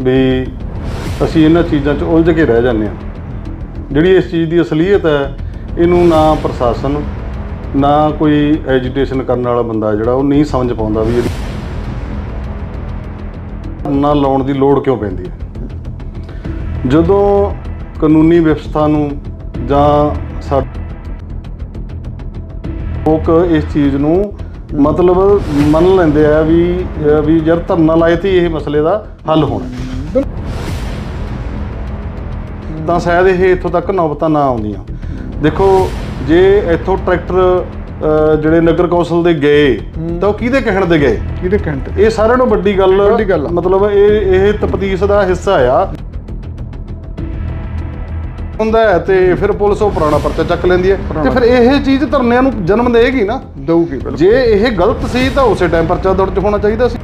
ਵੀ ਅਸੀਂ ਇਹਨਾਂ ਚੀਜ਼ਾਂ 'ਚ ਉਲਝ ਕੇ ਰਹਿ ਜਾਂਦੇ ਹਾਂ। ਜਿਹੜੀ ਇਸ ਚੀਜ਼ ਦੀ ਅਸਲੀਅਤ ਹੈ, ਇਹਨੂੰ ਨਾ ਪ੍ਰਸ਼ਾਸਨ, ਨਾ ਕੋਈ ਐਜੀਟੇਸ਼ਨ ਕਰਨ ਵਾਲਾ ਬੰਦਾ ਜਿਹੜਾ ਉਹ ਨਹੀਂ ਸਮਝ ਪਾਉਂਦਾ ਵੀ ਇਹਦੀ ਨਾ ਲਾਉਣ ਦੀ ਲੋੜ ਕਿਉਂ ਪੈਂਦੀ ਹੈ। ਜਦੋਂ ਕਾਨੂੰਨੀ ਵਿਵਸਥਾ ਨੂੰ ਜਾਂ ਸਾ ਲੋਕ ਇਸ ਚੀਜ਼ ਨੂੰ ਮਤਲਬ ਮੰਨ ਲੈਂਦੇ ਆ ਵੀ ਵੀ ਯਾਰ ਧਰਨਾ ਲਾਏ ਤੇ ਇਹ ਮਸਲੇ ਦਾ ਹੱਲ ਹੋਣਾ। ਤਾਂ ਸ਼ਾਇਦ ਇਹ ਇੱਥੋਂ ਤੱਕ ਨੌਬਤਾਂ ਨਾ ਆਉਂਦੀਆਂ। ਦੇਖੋ ਜੇ ਇੱਥੋਂ ਟਰੈਕਟਰ ਜਿਹੜੇ ਨਗਰ ਕੌਂਸਲ ਦੇ ਗਏ ਤਾਂ ਉਹ ਕਿਹਦੇ ਕਹਿਣ ਤੇ ਗਏ? ਕਿਹਦੇ ਕਹਿਣ ਤੇ? ਇਹ ਸਾਰਿਆਂ ਨੂੰ ਵੱਡੀ ਗੱਲ। ਮਤਲਬ ਇਹ ਇਹ ਤਪਤੀਸ ਦਾ ਹਿੱਸਾ ਆ। ਹੁੰਦਾ ਹੈ ਤੇ ਫਿਰ ਪੁਲਿਸ ਉਹ ਪੁਰਾਣਾ ਪਰਚਾ ਚੱਕ ਲੈਂਦੀ ਹੈ। ਤੇ ਫਿਰ ਇਹ ਚੀਜ਼ ਧਰਨਿਆਂ ਨੂੰ ਜਨਮ ਦੇਗੀ ਨਾ। ਦਊਗੀ ਜੇ ਇਹ ਗਲਤ ਸੀ ਤਾਂ ਉਸੇ ਟਾਈਮ ਪਰਚਾ ਦਰਜ ਹੋਣਾ ਚਾਹੀਦਾ ਸੀ।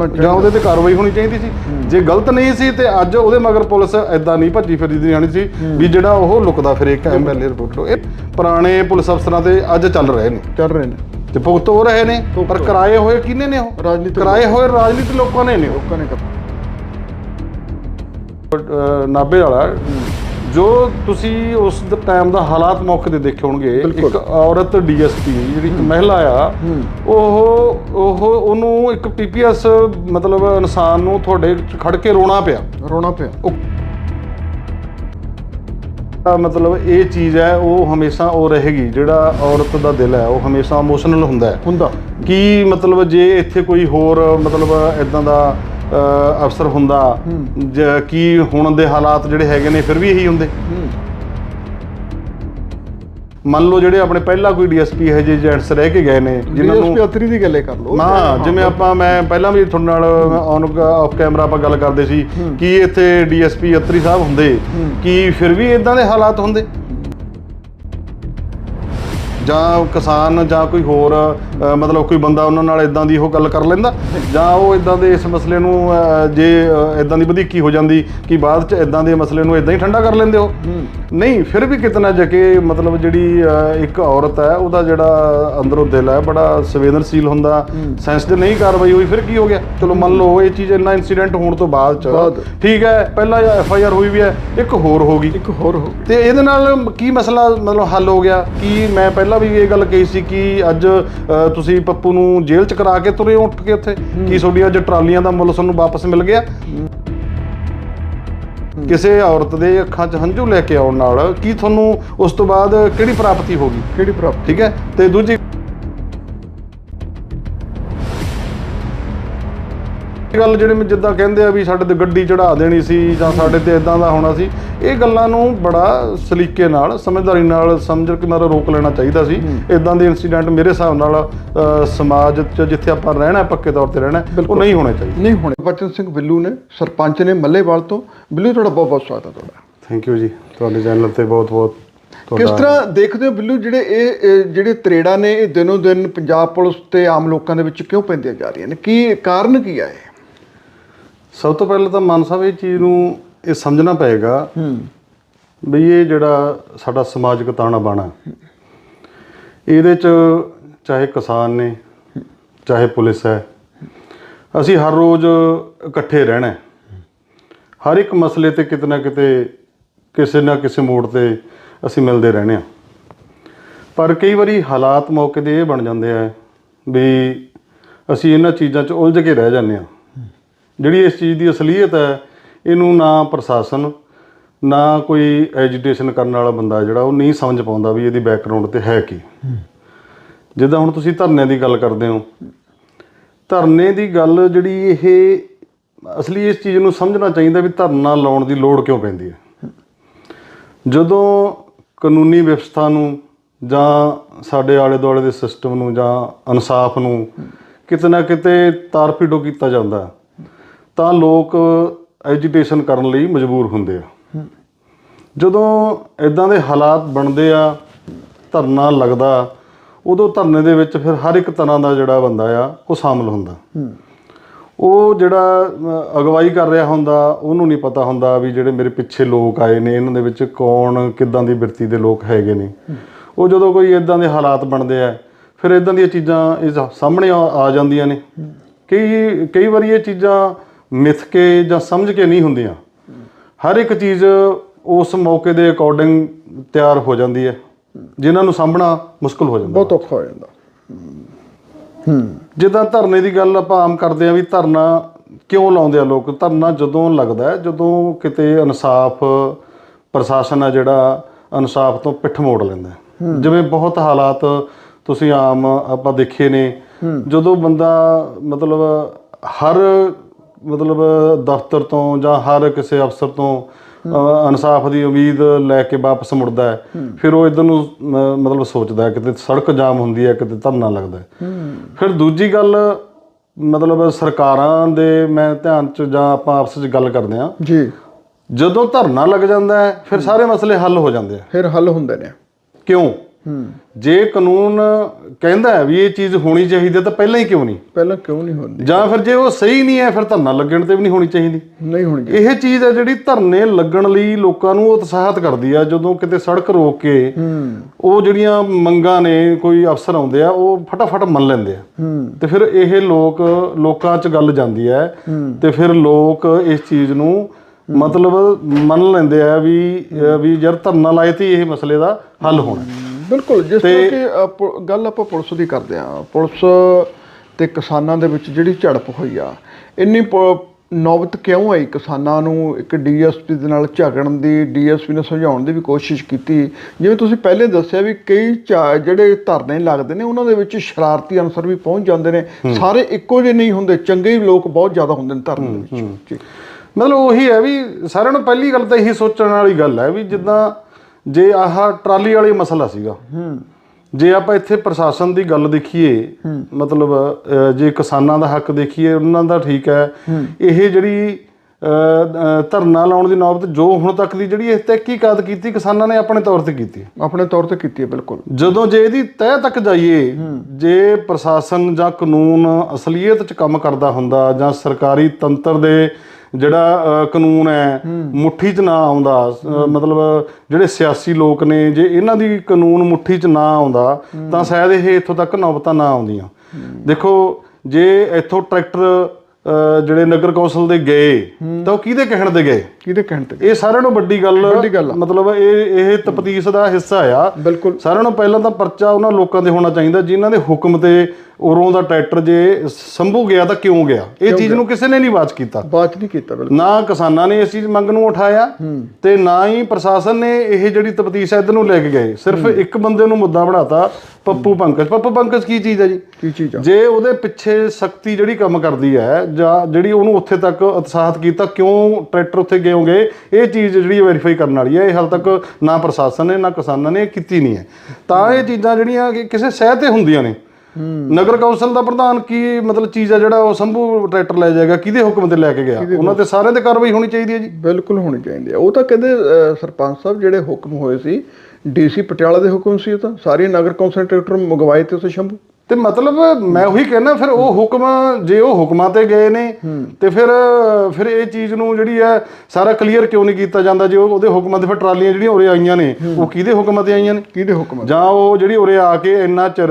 ਹੁਣ ਜਾਂ ਉਹਦੇ ਤੇ ਕਾਰਵਾਈ ਹੋਣੀ ਚਾਹੀਦੀ ਸੀ। ਜੇ ਗਲਤ ਨਹੀਂ ਸੀ ਤੇ ਅੱਜ ਉਹਦੇ ਮਗਰ ਪੁਲਿਸ ਐਦਾਂ ਨਹੀਂ ਭੱਜੀ ਫਿਰਦੀ ਜਾਣੀ ਸੀ ਵੀ ਜਿਹੜਾ ਉਹ ਲੁਕਦਾ ਫਿਰ ਇੱਕ ਐਮਐਲਏ ਰਿਪੋਰਟ ਇਹ ਪੁਰਾਣੇ ਪੁਲਿਸ ਅਫਸਰਾਂ ਤੇ ਅੱਜ ਚੱਲ ਰਹੇ ਨੇ। ਚੱਲ ਰਹੇ ਨੇ। ਤੇ ਭੁਗਤ ਹੋ ਰਹੇ ਨੇ ਪਰ ਕਰਾਏ ਹੋਏ ਕਿਹਨੇ ਨੇ ਉਹ? ਰਾਜਨੀਤਿਕ ਕਰਾਏ ਹੋਏ ਰਾਜਨੀਤਿਕ ਲੋਕਾਂ ਨੇ ਨੇ ਲੋਕਾਂ ਨੇ ਨਾਭੇ ਵਾਲਾ ਜੋ ਤੁਸੀਂ ਉਸ ਟਾਈਮ ਦਾ ਹਾਲਾਤ ਮੌਕੇ ਤੇ ਦੇਖੇ ਹੋਣਗੇ। ਇੱਕ ਔਰਤ ਡੀਐਸਪੀ ਜਿਹੜੀ ਇੱਕ ਮਹਿਲਾ ਆ ਉਹ ਉਹ ਉਹਨੂੰ ਇੱਕ ਪੀਪੀਐਸ ਮਤਲਬ ਇਨਸਾਨ ਨੂੰ ਤੁਹਾਡੇ ਖੜ ਕੇ ਰੋਣਾ ਪਿਆ। ਰੋਣਾ ਪਿਆ। ਮਤਲਬ ਇਹ ਚੀਜ਼ ਹੈ ਉਹ ਹਮੇਸ਼ਾ ਉਹ ਰਹੇਗੀ ਜਿਹੜਾ ਔਰਤ ਦਾ ਦਿਲ ਹੈ ਉਹ ਹਮੇਸ਼ਾ ਇਮੋਸ਼ਨਲ ਹੁੰਦਾ ਹੈ। ਹੁੰਦਾ। ਕੀ ਮਤਲਬ ਜੇ ਇੱਥੇ ਕੋਈ ਹੋਰ ਮਤਲਬ ਇਦਾਂ ਦਾ ਅਫਸਰ ਹੁੰਦਾ। ਜ- ਕੀ ਹੁਣ ਦੇ ਹਾਲਾਤ ਜਿਹੜੇ ਹੈਗੇ ਨੇ ਫਿਰ ਵੀ ਇਹੀ ਹੁੰਦੇ। ਮੰਨ ਲਓ ਜਿਹੜੇ ਆਪਣੇ ਪਹਿਲਾਂ ਕੋਈ ਡੀਐਸਪੀ ਹੈ ਜੇ ਏਜੰਟਸ ਰਹਿ ਕੇ ਗਏ ਨੇ ਜਿਨ੍ਹਾਂ ਡੀਐਸਪੀ ਨੂੰ ਅਤਰੀ ਦੀ ਗੱਲੇ ਕਰ ਲਓ। ਹਾਂ ਜਿਵੇਂ ਆਪਾਂ ਮੈਂ ਪਹਿਲਾਂ ਵੀ ਤੁਹਾਡੇ ਨਾਲ ਔਨ ਆਫ ਕੈਮਰਾ ਆਪਾਂ ਗੱਲ ਕਰਦੇ ਸੀ ਕੀ ਇੱਥੇ ਡੀਐਸਪੀ ਅਤਰੀ ਸਾਹਿਬ ਹੁੰਦੇ ਕੀ ਫਿਰ ਵੀ ਇਦਾਂ ਦੇ ਹਾਲਾਤ ਹੁੰਦੇ? ਜਾਂ ਕਿਸਾਨ ਜਾਂ ਕੋਈ ਹੋਰ ਅ, ਮਤਲਬ ਕੋਈ ਬੰਦਾ ਉਹਨਾਂ ਨਾਲ ਇਦਾਂ ਦੀ ਉਹ ਗੱਲ ਕਰ ਲੈਂਦਾ? ਜਾਂ ਉਹ ਇਦਾਂ ਦੇ ਇਸ ਮਸਲੇ ਨੂੰ ਅ, ਜੇ ਇਦਾਂ ਦੀ ਵਧੀਕੀ ਹੋ ਜਾਂਦੀ ਕਿ ਬਾਅਦ ਚ ਇਦਾਂ ਦੇ ਮਸਲੇ ਨੂੰ ਇਦਾਂ ਹੀ ਠੰਡਾ ਕਰ ਲੈਂਦੇ ਹੋ? ਨਹੀਂ ਫਿਰ ਵੀ ਕਿਤਨਾ ਜਕੇ ਮਤਲਬ ਜਿਹੜੀ ਅ, ਇੱਕ ਔਰਤ ਹੈ ਉਹਦਾ ਜਿਹੜਾ ਅੰਦਰੋਂ ਦਿਲ ਹੈ ਬੜਾ ਸੰਵੇਦਨਸ਼ੀਲ ਹੁੰਦਾ ਸੈਂਸਿਟਿਵ ਨਹੀਂ ਕਾਰਵਾਈ ਹੋਈ ਫਿਰ ਕੀ ਹੋ ਗਿਆ? ਚਲੋ ਮੰਨ ਲਓ ਇਹ ਚੀਜ਼ ਇੰਨਾ ਇਨਸੀਡੈਂਟ ਹੋਣ ਤੋਂ ਬਾਅਦ ਚ। ਠੀਕ ਹੈ ਪਹਿਲਾਂ ਐਫ ਆਈ ਆਰ ਹੋਈ ਵੀ ਹੈ ਇੱਕ ਹੋਰ ਹੋ ਗਈ। ਇੱਕ ਹੋਰ ਹੋ ਤੇ ਇਹਦੇ ਨਾਲ ਕੀ ਮਸਲਾ ਮਤਲਬ ਹੱਲ ਹੋ ਗਿਆ? ਕੀ ਮੈਂ ਪਹਿਲਾਂ ਵੀ ਇਹ ਗੱਲ ਕਹੀ ਸੀ ਕਿ ਅੱਜ ਤੁਸੀਂ ਪੱਪੂ ਨੂੰ ਜੇਲ੍ਹ ਚ ਕਰਾ ਕੇ ਤੁਰੇ ਉੱਠ ਕੇ ਉੱਥੇ। ਕੀ ਤੁਹਾਡੀਆਂ ਅੱਜ ਟਰਾਲੀਆਂ ਦਾ ਮੁੱਲ ਤੁਹਾਨੂੰ ਵਾਪਸ ਮਿਲ ਗਿਆ? ਕਿਸੇ ਔਰਤ ਦੇ ਅੱਖਾਂ 'ਚ ਹੰਝੂ ਲੈ ਕੇ ਆਉਣ ਨਾਲ ਕੀ ਤੁਹਾਨੂੰ ਉਸ ਤੋਂ ਬਾਅਦ ਕਿਹੜੀ ਪ੍ਰਾਪਤੀ ਹੋਗੀ ਕਿਹੜੀ ਪ੍ਰਾਪਤੀ? ਠੀਕ ਹੈ? ਤੇ ਦੂਜੀ ਗੱਲ ਜਿਹੜੇ ਮੈਂ ਜਿੱਦਾਂ ਕਹਿੰਦੇ ਆ ਵੀ ਸਾਡੇ ਤੇ ਗੱਡੀ ਚੜਾ ਦੇਣੀ ਸੀ ਜਾਂ ਸਾਡੇ ਤੇ ਇਦਾਂ ਦਾ ਹੋਣਾ ਸੀ ਇਹ ਗੱਲਾਂ ਨੂੰ ਬੜਾ ਸਲੀਕੇ ਨਾਲ ਸਮਝਦਾਰੀ ਨਾਲ ਸਮਝ ਕੇ ਨਾਲ ਰੋਕ ਲੈਣਾ ਚਾਹੀਦਾ ਸੀ। ਇਦਾਂ ਦੇ ਇਨਸੀਡੈਂਟ ਮੇਰੇ ਹਿਸਾਬ ਨਾਲ ਸਮਾਜ 'ਚ ਜਿੱਥੇ ਆਪਾਂ ਰਹਿਣਾ ਪੱਕੇ ਤੌਰ ਤੇ ਰਹਿਣਾ ਉਹ ਨਹੀਂ ਹੋਣੇ ਚਾਹੀਦੇ। ਨਹੀਂ ਹੋਣੇ। ਬਚਨ ਸਿੰਘ ਬਿੱਲੂ ਨੇ ਸਰਪੰਚ ਨੇ ਮੱਲੇਵਾਲ ਤੋਂ। ਬਿੱਲੂ ਤੁਹਾਡਾ ਬਹੁਤ ਬਹੁਤ ਸਵਾਗਤ ਹੈ ਤੁਹਾਡਾ। ਥੈਂਕ ਯੂ ਜੀ। ਤੁਹਾਡੇ ਚੈਨਲ ਤੇ ਬਹੁਤ ਬਹੁਤ ਕਿਸ ਤਰ੍ਹਾਂ ਦੇਖਦੇ ਹੋ ਬਿੱਲੂ ਜਿਹੜੇ ਇਹ ਇਹ ਜਿਹੜੇ ਤਰੇੜਾ ਨੇ ਇਹ ਦਿਨੋਂ ਦਿਨ ਪੰਜਾਬ ਪੁਲਿਸ ਤੇ ਆਮ ਲੋਕਾਂ ਦੇ ਵਿੱਚ ਕਿਉਂ ਪੈਂਦੀਆਂ ਜਾ ਰਹੀਆਂ ਨੇ? ਕੀ ਕਾਰਨ ਕੀ ਆ ਇਹ? ਸਭ ਤੋਂ ਪਹਿਲਾਂ ਤਾਂ ਮਾਨ ਸਾਹਿਬ ਇਹ ਚੀਜ਼ ਨੂੰ ਇਹ ਸਮਝਣਾ ਪਏਗਾ ਹੂੰ। ਵੀ ਇਹ ਜਿਹੜਾ ਸਾਡਾ ਸਮਾਜਿਕ ਤਾਣਾ ਬਾਣਾ ਇਹਦੇ ਚ ਚਾਹੇ ਕਿਸਾਨ ਨੇ ਚਾਹੇ ਪੁਲਿਸ ਹੈ ਅਸੀਂ ਹਰ ਰੋਜ਼ ਇਕੱਠੇ ਰਹਿਣਾ। ਹਰ ਇੱਕ ਮਸਲੇ ਤੇ ਕਿਤੇ ਨਾ ਕਿਤੇ ਕਿਸੇ ਨਾ ਕਿਸੇ ਮੋੜ ਤੇ ਅਸੀਂ ਮਿਲਦੇ ਰਹਿੰਦੇ ਹਾਂ। ਪਰ ਕਈ ਵਾਰੀ ਹਾਲਾਤ ਮੌਕੇ ਦੇ ਇਹ ਬਣ ਜਾਂਦੇ ਆ ਵੀ ਅਸੀਂ ਇਹਨਾਂ ਚੀਜ਼ਾਂ 'ਚ ਉਲਝ ਕੇ ਰਹਿ ਜਾਂਦੇ ਹਾਂ। ਜਿਹੜੀ ਇਸ ਚੀਜ਼ ਦੀ ਅਸਲੀਅਤ ਹੈ, ਇਹਨੂੰ ਨਾ ਪ੍ਰਸ਼ਾਸਨ, ਨਾ ਕੋਈ ਐਜੀਟੇਸ਼ਨ ਕਰਨ ਵਾਲਾ ਬੰਦਾ ਜਿਹੜਾ, ਉਹ ਨਹੀਂ ਸਮਝ ਪਾਉਂਦਾ ਵੀ ਇਹਦੀ ਬੈਕਗ੍ਰਾਉਂਡ ਤੇ ਹੈ ਕੀ। ਜਿੱਦਾਂ ਹੁਣ ਤੁਸੀਂ ਧਰਨੇ ਦੀ ਗੱਲ ਕਰਦੇ ਹੋ, ਧਰਨੇ ਦੀ ਗੱਲ ਜਿਹੜੀ ਇਹ ਅਸਲੀ ਇਸ ਚੀਜ਼ ਨੂੰ ਸਮਝਣਾ ਚਾਹੀਦਾ ਵੀ ਧਰਨਾ ਲਾਉਣ ਦੀ ਲੋੜ ਕਿਉਂ ਪੈਂਦੀ ਹੈ। ਜਦੋਂ ਕਾਨੂੰਨੀ ਵਿਵਸਥਾ ਨੂੰ ਜਾਂ ਸਾਡੇ ਆਲੇ ਦੁਆਲੇ ਦੇ ਸਿਸਟਮ ਨੂੰ ਜਾਂ ਇਨਸਾਫ ਨੂੰ ਕਿਤੇ ਨਾ ਕਿਤੇ ਤਾਰਪੀਡੋ ਕੀਤਾ ਜਾਂਦਾ ਤਾਂ ਲੋਕ ਐਜੀਟੇਸ਼ਨ ਕਰਨ ਲਈ ਮਜਬੂਰ ਹੁੰਦੇ ਆ। ਜਦੋਂ ਇਦਾਂ ਦੇ ਹਾਲਾਤ ਬਣਦੇ ਆ, ਧਰਨਾ ਲੱਗਦਾ, ਉਦੋਂ ਧਰਨੇ ਦੇ ਵਿੱਚ ਫਿਰ ਹਰ ਇੱਕ ਤਰ੍ਹਾਂ ਦਾ ਜਿਹੜਾ ਬੰਦਾ ਆ, ਉਹ ਸ਼ਾਮਲ ਹੁੰਦਾ। ਉਹ ਜਿਹੜਾ ਅਗਵਾਈ ਕਰ ਰਿਹਾ ਹੁੰਦਾ, ਉਹਨੂੰ ਨਹੀਂ ਪਤਾ ਹੁੰਦਾ ਵੀ ਜਿਹੜੇ ਮੇਰੇ ਪਿੱਛੇ ਲੋਕ ਆਏ ਨੇ, ਇਹਨਾਂ ਦੇ ਵਿੱਚ ਕੌਣ, ਕਿੱਦਾਂ ਦੀ ਬਿਰਤੀ ਦੇ ਲੋਕ ਹੈਗੇ ਨੇ। ਉਹ ਜਦੋਂ ਕੋਈ ਇਦਾਂ ਦੇ ਹਾਲਾਤ ਬਣਦੇ ਆ, ਫਿਰ ਇਦਾਂ ਦੀਆਂ ਚੀਜ਼ਾਂ ਇਹ ਸਾਹਮਣੇ ਆ ਆ ਜਾਂਦੀਆਂ ਨੇ। ਕਈ ਕਈ ਵਾਰੀ ਇਹ ਚੀਜ਼ਾਂ ਮਿਥ ਕੇ ਜਾਂ ਸਮਝ ਕੇ ਨਹੀਂ ਹੁੰਦੀਆਂ। ਹਰ ਇੱਕ ਚੀਜ਼ ਉਸ ਮੌਕੇ ਦੇ ਅਕੋਰਡਿੰਗ ਤਿਆਰ ਹੋ ਜਾਂਦੀ ਹੈ। ਜਿਨ੍ਹਾਂ ਨੂੰ ਸਾਂਭਣਾ ਮੁਸ਼ਕਲ ਹੋ ਜਾਂਦਾ। ਬਹੁਤ ਔਖਾ ਹੋ ਜਾਂਦਾ। ਹੂੰ। ਜਿੱਦਾਂ ਧਰਨੇ ਦੀ ਗੱਲ ਆਪਾਂ ਆਮ ਕਰਦੇ ਆ ਵੀ ਧਰਨਾ ਕਿਉਂ ਲਾਉਂਦੇ ਆ ਲੋਕ? ਧਰਨਾ ਜਦੋਂ ਲੱਗਦਾ ਜਦੋਂ ਕਿਤੇ ਇਨਸਾਫ ਪ੍ਰਸ਼ਾਸਨ ਆ ਜਿਹੜਾ ਇਨਸਾਫ ਤੋਂ ਪਿੱਠ ਮੋੜ ਲੈਂਦਾ। ਜਿਵੇਂ ਬਹੁਤ ਹਾਲਾਤ ਤੁਸੀਂ ਆਮ ਆਪਾਂ ਦੇਖੇ ਨੇ। ਜਦੋਂ ਬੰਦਾ ਮਤਲਬ ਹਰ ਮਤਲਬ ਦਫ਼ਤਰ ਤੋਂ ਜਾਂ ਹਰ ਕਿਸੇ ਅਫਸਰ ਤੋਂ ਇਨਸਾਫ ਦੀ ਉਮੀਦ ਲੈ ਕੇ ਵਾਪਸ ਮੁੜਦਾ ਹੈ। ਫਿਰ ਉਹ ਇਧਰ ਨੂੰ ਮਤਲਬ ਸੋਚਦਾ ਹੈ ਕਿਤੇ ਸੜਕ ਜਾਮ ਹੁੰਦੀ ਹੈ ਕਿਤੇ ਧਰਨਾ ਲੱਗਦਾ ਹੈ। ਫਿਰ ਦੂਜੀ ਗੱਲ ਮਤਲਬ ਸਰਕਾਰਾਂ ਦੇ ਮੈਂ ਧਿਆਨ ਚ ਜਾਂ ਆਪਾਂ ਆਪਸ ਵਿੱਚ ਗੱਲ ਕਰਦੇ ਆ ਜੀ। ਜਦੋਂ ਧਰਨਾ ਲੱਗ ਜਾਂਦਾ ਹੈ ਫਿਰ ਸਾਰੇ ਮਸਲੇ ਹੱਲ ਹੋ ਜਾਂਦੇ ਆ। ਫਿਰ ਹੱਲ ਹੁੰਦੇ ਨੇ। ਕਿਉਂ? ਜੇ ਕਾਨੂੰਨ ਕਹਿੰਦਾ ਹੈ ਵੀ ਇਹ ਚੀਜ਼ ਹੋਣੀ ਚਾਹੀਦੀ ਹੈ ਤਾਂ ਪਹਿਲਾਂ ਹੀ ਕਿਉਂ ਨਹੀਂ? ਪਹਿਲਾਂ ਕਿਉਂ ਨਹੀਂ ਹੁੰਦੀ ਜਾਂ ਫਿਰ ਜੇ ਉਹ ਸਹੀ ਨਹੀਂ ਹੈ ਫਿਰ ਧਰਨਾ ਲੱਗਣ ਤੇ ਵੀ ਨਹੀਂ ਹੋਣੀ ਚਾਹੀਦੀ। ਨਹੀਂ ਹੋਣੀ ਇਹ ਚੀਜ਼ ਹੈ ਜਿਹੜੀ ਧਰਨੇ ਲੱਗਣ ਲਈ ਲੋਕਾਂ ਨੂੰ ਉਤਸ਼ਾਹਿਤ ਕਰਦੀ ਆ। ਜਦੋਂ ਕਿਤੇ ਸੜਕ ਰੋਕ ਕੇ ਹੂੰ। ਉਹ ਜਿਹੜੀਆਂ ਮੰਗਾਂ ਨੇ ਕੋਈ ਅਫਸਰ ਆਉਂਦੇ ਆ ਉਹ ਫਟਾਫਟ ਮੰਨ ਲੈਂਦੇ ਆ। ਤੇ ਫਿਰ ਇਹ ਲੋਕ ਲੋਕਾਂ 'ਚ ਗੱਲ ਜਾਂਦੀ ਹੈ। ਤੇ ਫਿਰ ਲੋਕ ਇਸ ਚੀਜ਼ ਨੂੰ ਮਤਲਬ ਮੰਨ ਲੈਂਦੇ ਆ ਵੀ ਵੀ ਯਾਰ ਧਰਨਾ ਲਾਏ ਤੇ ਇਹ ਮਸਲੇ ਦਾ ਹੱਲ ਹੋਣਾ। ਬਿਲਕੁਲ ਜਿਸ ਤਰ੍ਹਾਂ ਕਿ ਗੱਲ ਆਪਾਂ ਪੁਲਿਸ ਦੀ ਕਰਦੇ ਹਾਂ। ਪੁਲਿਸ ਤੇ ਕਿਸਾਨਾਂ ਦੇ ਵਿੱਚ ਜਿਹੜੀ ਝੜਪ ਹੋਈ ਆ ਇੰਨੀ ਪ- ਨੌਬਤ ਕਿਉਂ ਆਈ? ਕਿਸਾਨਾਂ ਨੂੰ ਇੱਕ ਡੀਐਸਪੀ ਦੇ ਨਾਲ ਝਗੜਨ ਦੀ ਡੀਐਸਪੀ ਨੂੰ ਸਮਝਾਉਣ ਦੀ ਵੀ ਕੋਸ਼ਿਸ਼ ਕੀਤੀ। ਜਿਵੇਂ ਤੁਸੀਂ ਪਹਿਲੇ ਦੱਸਿਆ ਵੀ ਕਈ ਝਾ- ਜਿਹੜੇ ਧਰਨੇ ਲੱਗਦੇ ਨੇ ਉਹਨਾਂ ਦੇ ਵਿੱਚ ਸ਼ਰਾਰਤੀ ਅਨਸਰ ਵੀ ਪਹੁੰਚ ਜਾਂਦੇ ਨੇ। ਸਾਰੇ ਇੱਕੋ ਜਿਹੇ ਨਹੀਂ ਹੁੰਦੇ ਚੰਗੇ ਵੀ ਲੋਕ ਬਹੁਤ ਜ਼ਿਆਦਾ ਹੁੰਦੇ ਨੇ ਧਰਨੇ ਦੇ ਵਿੱਚ। ਜੀ। ਮਤਲਬ ਉਹੀ ਹੈ ਵੀ ਸਾਰਿਆਂ ਨੂੰ ਪਹਿਲੀ ਗੱਲ ਤਾਂ ਇਹੀ ਸੋਚਣ ਵਾਲੀ ਗੱਲ ਹੈ ਵੀ ਜਿੱਦਾਂ ਜੇ ਆਹ ਟਰਾਲੀ ਵਾਲੀ ਮਸਲਾ ਸੀਗਾ ਹੂੰ। ਜੇ ਆਪਾਂ ਇੱਥੇ ਪ੍ਰਸ਼ਾਸਨ ਦੀ ਗੱਲ ਦੇਖੀਏ ਮਤਲਬ ਜੇ ਕਿਸਾਨਾਂ ਦਾ ਹੱਕ ਦੇਖੀਏ ਉਹਨਾਂ ਦਾ ਠੀਕ ਹੈ। ਇਹ ਜਿਹੜੀ ਧਰਨਾ ਲਾਉਣ ਦੀ ਨੌਬਤ ਜੋ ਹੁਣ ਤੱਕ ਦੀ ਜਿਹੜੀ ਇਹ ਤਹਿਕੀਕਾਤ ਕੀਤੀ ਕਿਸਾਨਾਂ ਨੇ ਆਪਣੇ ਤੌਰ ਤੇ ਕੀਤੀ ਆਪਣੇ ਤੌਰ ਤੇ ਕੀਤੀ ਹੈ ਬਿਲਕੁਲ। ਜਦੋਂ ਜੇ ਇਹਦੀ ਤਹਿ ਤੱਕ ਜਾਈਏ ਜੇ ਪ੍ਰਸ਼ਾਸਨ ਜਾਂ ਕਾਨੂੰਨ ਅਸਲੀਅਤ 'ਚ ਕੰਮ ਕਰਦਾ ਹੁੰਦਾ ਜਾਂ ਸਰਕਾਰੀ ਤੰਤਰ ਦੇ ਜਿਹੜਾ ਕਾਨੂੰਨ ਹੈ ਮੁੱਠੀ 'ਚ ਨਾ ਆਉਂਦਾ ਮਤਲਬ ਜਿਹੜੇ ਸਿਆਸੀ ਲੋਕ ਨੇ ਜੇ ਇਹਨਾਂ ਦੀ ਕਾਨੂੰਨ ਮੁੱਠੀ 'ਚ ਨਾ ਆਉਂਦਾ ਤਾਂ ਸ਼ਾਇਦ ਇਹ ਇੱਥੋਂ ਤੱਕ ਨੌਬਤਾਂ ਨਾ ਆਉਂਦੀਆਂ। ਦੇਖੋ ਜੇ ਇੱਥੋਂ ਟਰੈਕਟਰ ਜਿਹੜੇ ਨਗਰ ਕੌਂਸਲ ਦੇ ਗਏ ਤਾਂ ਉਹ ਕਿਹਦੇ ਕਹਿਣ ਤੇ ਗਏ? ਕਿਹਦੇ ਕਹਿਣ ਤੇ ਇਹ ਸਾਰਿਆਂ ਨੂੰ ਵੱਡੀ ਗੱਲ ਵੱਡੀ ਗੱਲ। ਮਤਲਬ ਇਹ ਇਹ ਤਪਤੀਸ ਦਾ ਹਿੱਸਾ ਆ। ਬਿਲਕੁਲ। ਸਾਰਿਆਂ ਨੂੰ ਪਹਿਲਾਂ ਤਾਂ ਪਰਚਾ ਉਹਨਾਂ ਲੋਕਾਂ ਦੇ ਹੋਣਾ ਚਾਹੀਦਾ ਜਿਨ੍ਹਾਂ ਦੇ ਹੁਕਮ ਤੇ ਉਰੋਂ ਦਾ ਟਰੈਕਟਰ ਜੇ ਸੰਭੂ ਗਿਆ ਤਾਂ ਕਿਉਂ ਗਿਆ? ਇਹ ਚੀਜ਼ ਨੂੰ ਕਿਸੇ ਨੇ ਨਹੀਂ ਵਾਚ ਕੀਤਾ। ਬਾਤ ਨਹੀਂ ਕੀਤਾ ਬਿਲਕੁਲ। ਨਾ ਕਿਸਾਨਾਂ ਨੇ ਇਸ ਚੀਜ਼ ਮੰਗ ਨੂੰ ਉਠਾਇਆ ਤੇ ਨਾ ਹੀ ਪ੍ਰਸ਼ਾਸਨ ਨੇ ਇਹ ਜਿਹੜੀ ਤਪਤੀਸ਼ ਹੈ ਇੱਧਰ ਨੂੰ ਲੈ ਕੇ ਗਏ। ਸਿਰਫ ਇੱਕ ਬੰਦੇ ਨੂੰ ਮੁੱਦਾ ਬਣਾਤਾ ਪੱਪੂ ਪੰਕਜ। ਪੱਪੂ ਪੰਕਜ ਕੀ ਚੀਜ਼ ਹੈ ਜੀ? ਕੀ ਚੀਜ਼ ਆ? ਜੇ ਉਹਦੇ ਪਿੱਛੇ ਸ਼ਕਤੀ ਜਿਹੜੀ ਕੰਮ ਕਰਦੀ ਹੈ ਜਾਂ ਜਿਹੜੀ ਉਹਨੂੰ ਉੱਥੇ ਤੱਕ ਉਤਸ਼ਾਹਿਤ ਕੀਤਾ ਕਿਉਂ ਟਰੈਕਟਰ ਉੱਥੇ ਗਏ ਹੋਗੇ ਇਹ ਚੀਜ਼ ਜਿਹੜੀ ਵੈਰੀਫਾਈ ਕਰਨ ਵਾਲੀ ਹੈ ਇਹ ਹਾਲ ਤੱਕ ਨਾ ਪ੍ਰਸ਼ਾਸਨ ਨੇ ਨਾ ਕਿਸਾਨਾਂ ਨੇ ਕੀਤੀ ਨਹੀਂ ਹੈ। ਤਾਂ ਇਹ ਚੀਜ਼ਾਂ ਜਿਹੜੀਆਂ ਕਿਸੇ ਸਹਿ ਤੇ ਹੁੰਦੀਆਂ ਨੇ। ਨਗਰ ਕੌਂਸਲ ਦਾ ਪ੍ਰਧਾਨ ਕੀ ਮਤਲਬ ਚੀਜ਼ ਹੈ ਜਿਹੜਾ ਉਹ ਸੰਭੂ ਟਰੈਕਟਰ ਲੈ ਜਾਏਗਾ? ਕਿਹਦੇ ਹੁਕਮ ਤੇ ਲੈ ਕੇ ਗਿਆ? ਉਹਨਾਂ ਤੇ ਸਾਰਿਆਂ ਤੇ ਕਾਰਵਾਈ ਹੋਣੀ ਚਾਹੀਦੀ ਹੈ ਜੀ? ਬਿਲਕੁਲ ਹੋਣੀ ਚਾਹੀਦੀ ਹੈ। ਉਹ ਤਾਂ ਕਹਿੰਦੇ ਸਰਪੰਚ ਸਾਹਿਬ ਜਿਹੜੇ ਹੁਕਮ ਹੋਏ ਸੀ ਡੀਸੀ ਪਟਿਆਲਾ ਦੇ ਹੁਕਮ ਸੀ ਉਹ ਤਾਂ। ਸਾਰੇ ਨਗਰ ਕੌਂਸਲ ਟਰੈਕਟਰ ਮੰਗਵਾਏ ਤੇ ਉਸੇ ਸ਼ੰਭੂ। ਤੇ ਮਤਲਬ ਮੈਂ ਉਹੀ ਕਹਿੰਦਾ ਫਿਰ ਉਹ ਹੁਕਮ ਜੇ ਉਹ ਹੁਕਮਾਂ ਤੇ ਗਏ ਨੇ ਤੇ ਫਿਰ ਫਿਰ ਇਹ ਚੀਜ਼ ਨੂੰ ਜਿਹੜੀ ਹੈ ਸਾਰਾ ਕਲੀਅਰ ਕਿਉਂ ਨਹੀਂ ਕੀਤਾ ਜਾਂਦਾ ਜੇ ਉਹ- ਉਹਦੇ ਹੁਕਮਾਂ ਤੇ ਫਿਰ ਟਰਾਲੀਆਂ ਜਿਹੜੀਆਂ ਉਰੇ ਆਈਆਂ ਨੇ ਉਹ ਕਿਹਦੇ ਹੁਕਮਾਂ ਤੇ ਆਈਆਂ ਨੇ? ਕਿਹਦੇ ਹੁਕਮ? ਜਾਂ ਉਹ ਜਿਹੜੀ ਉਰੇ ਆ ਕੇ ਇੰਨਾ ਚਿਰ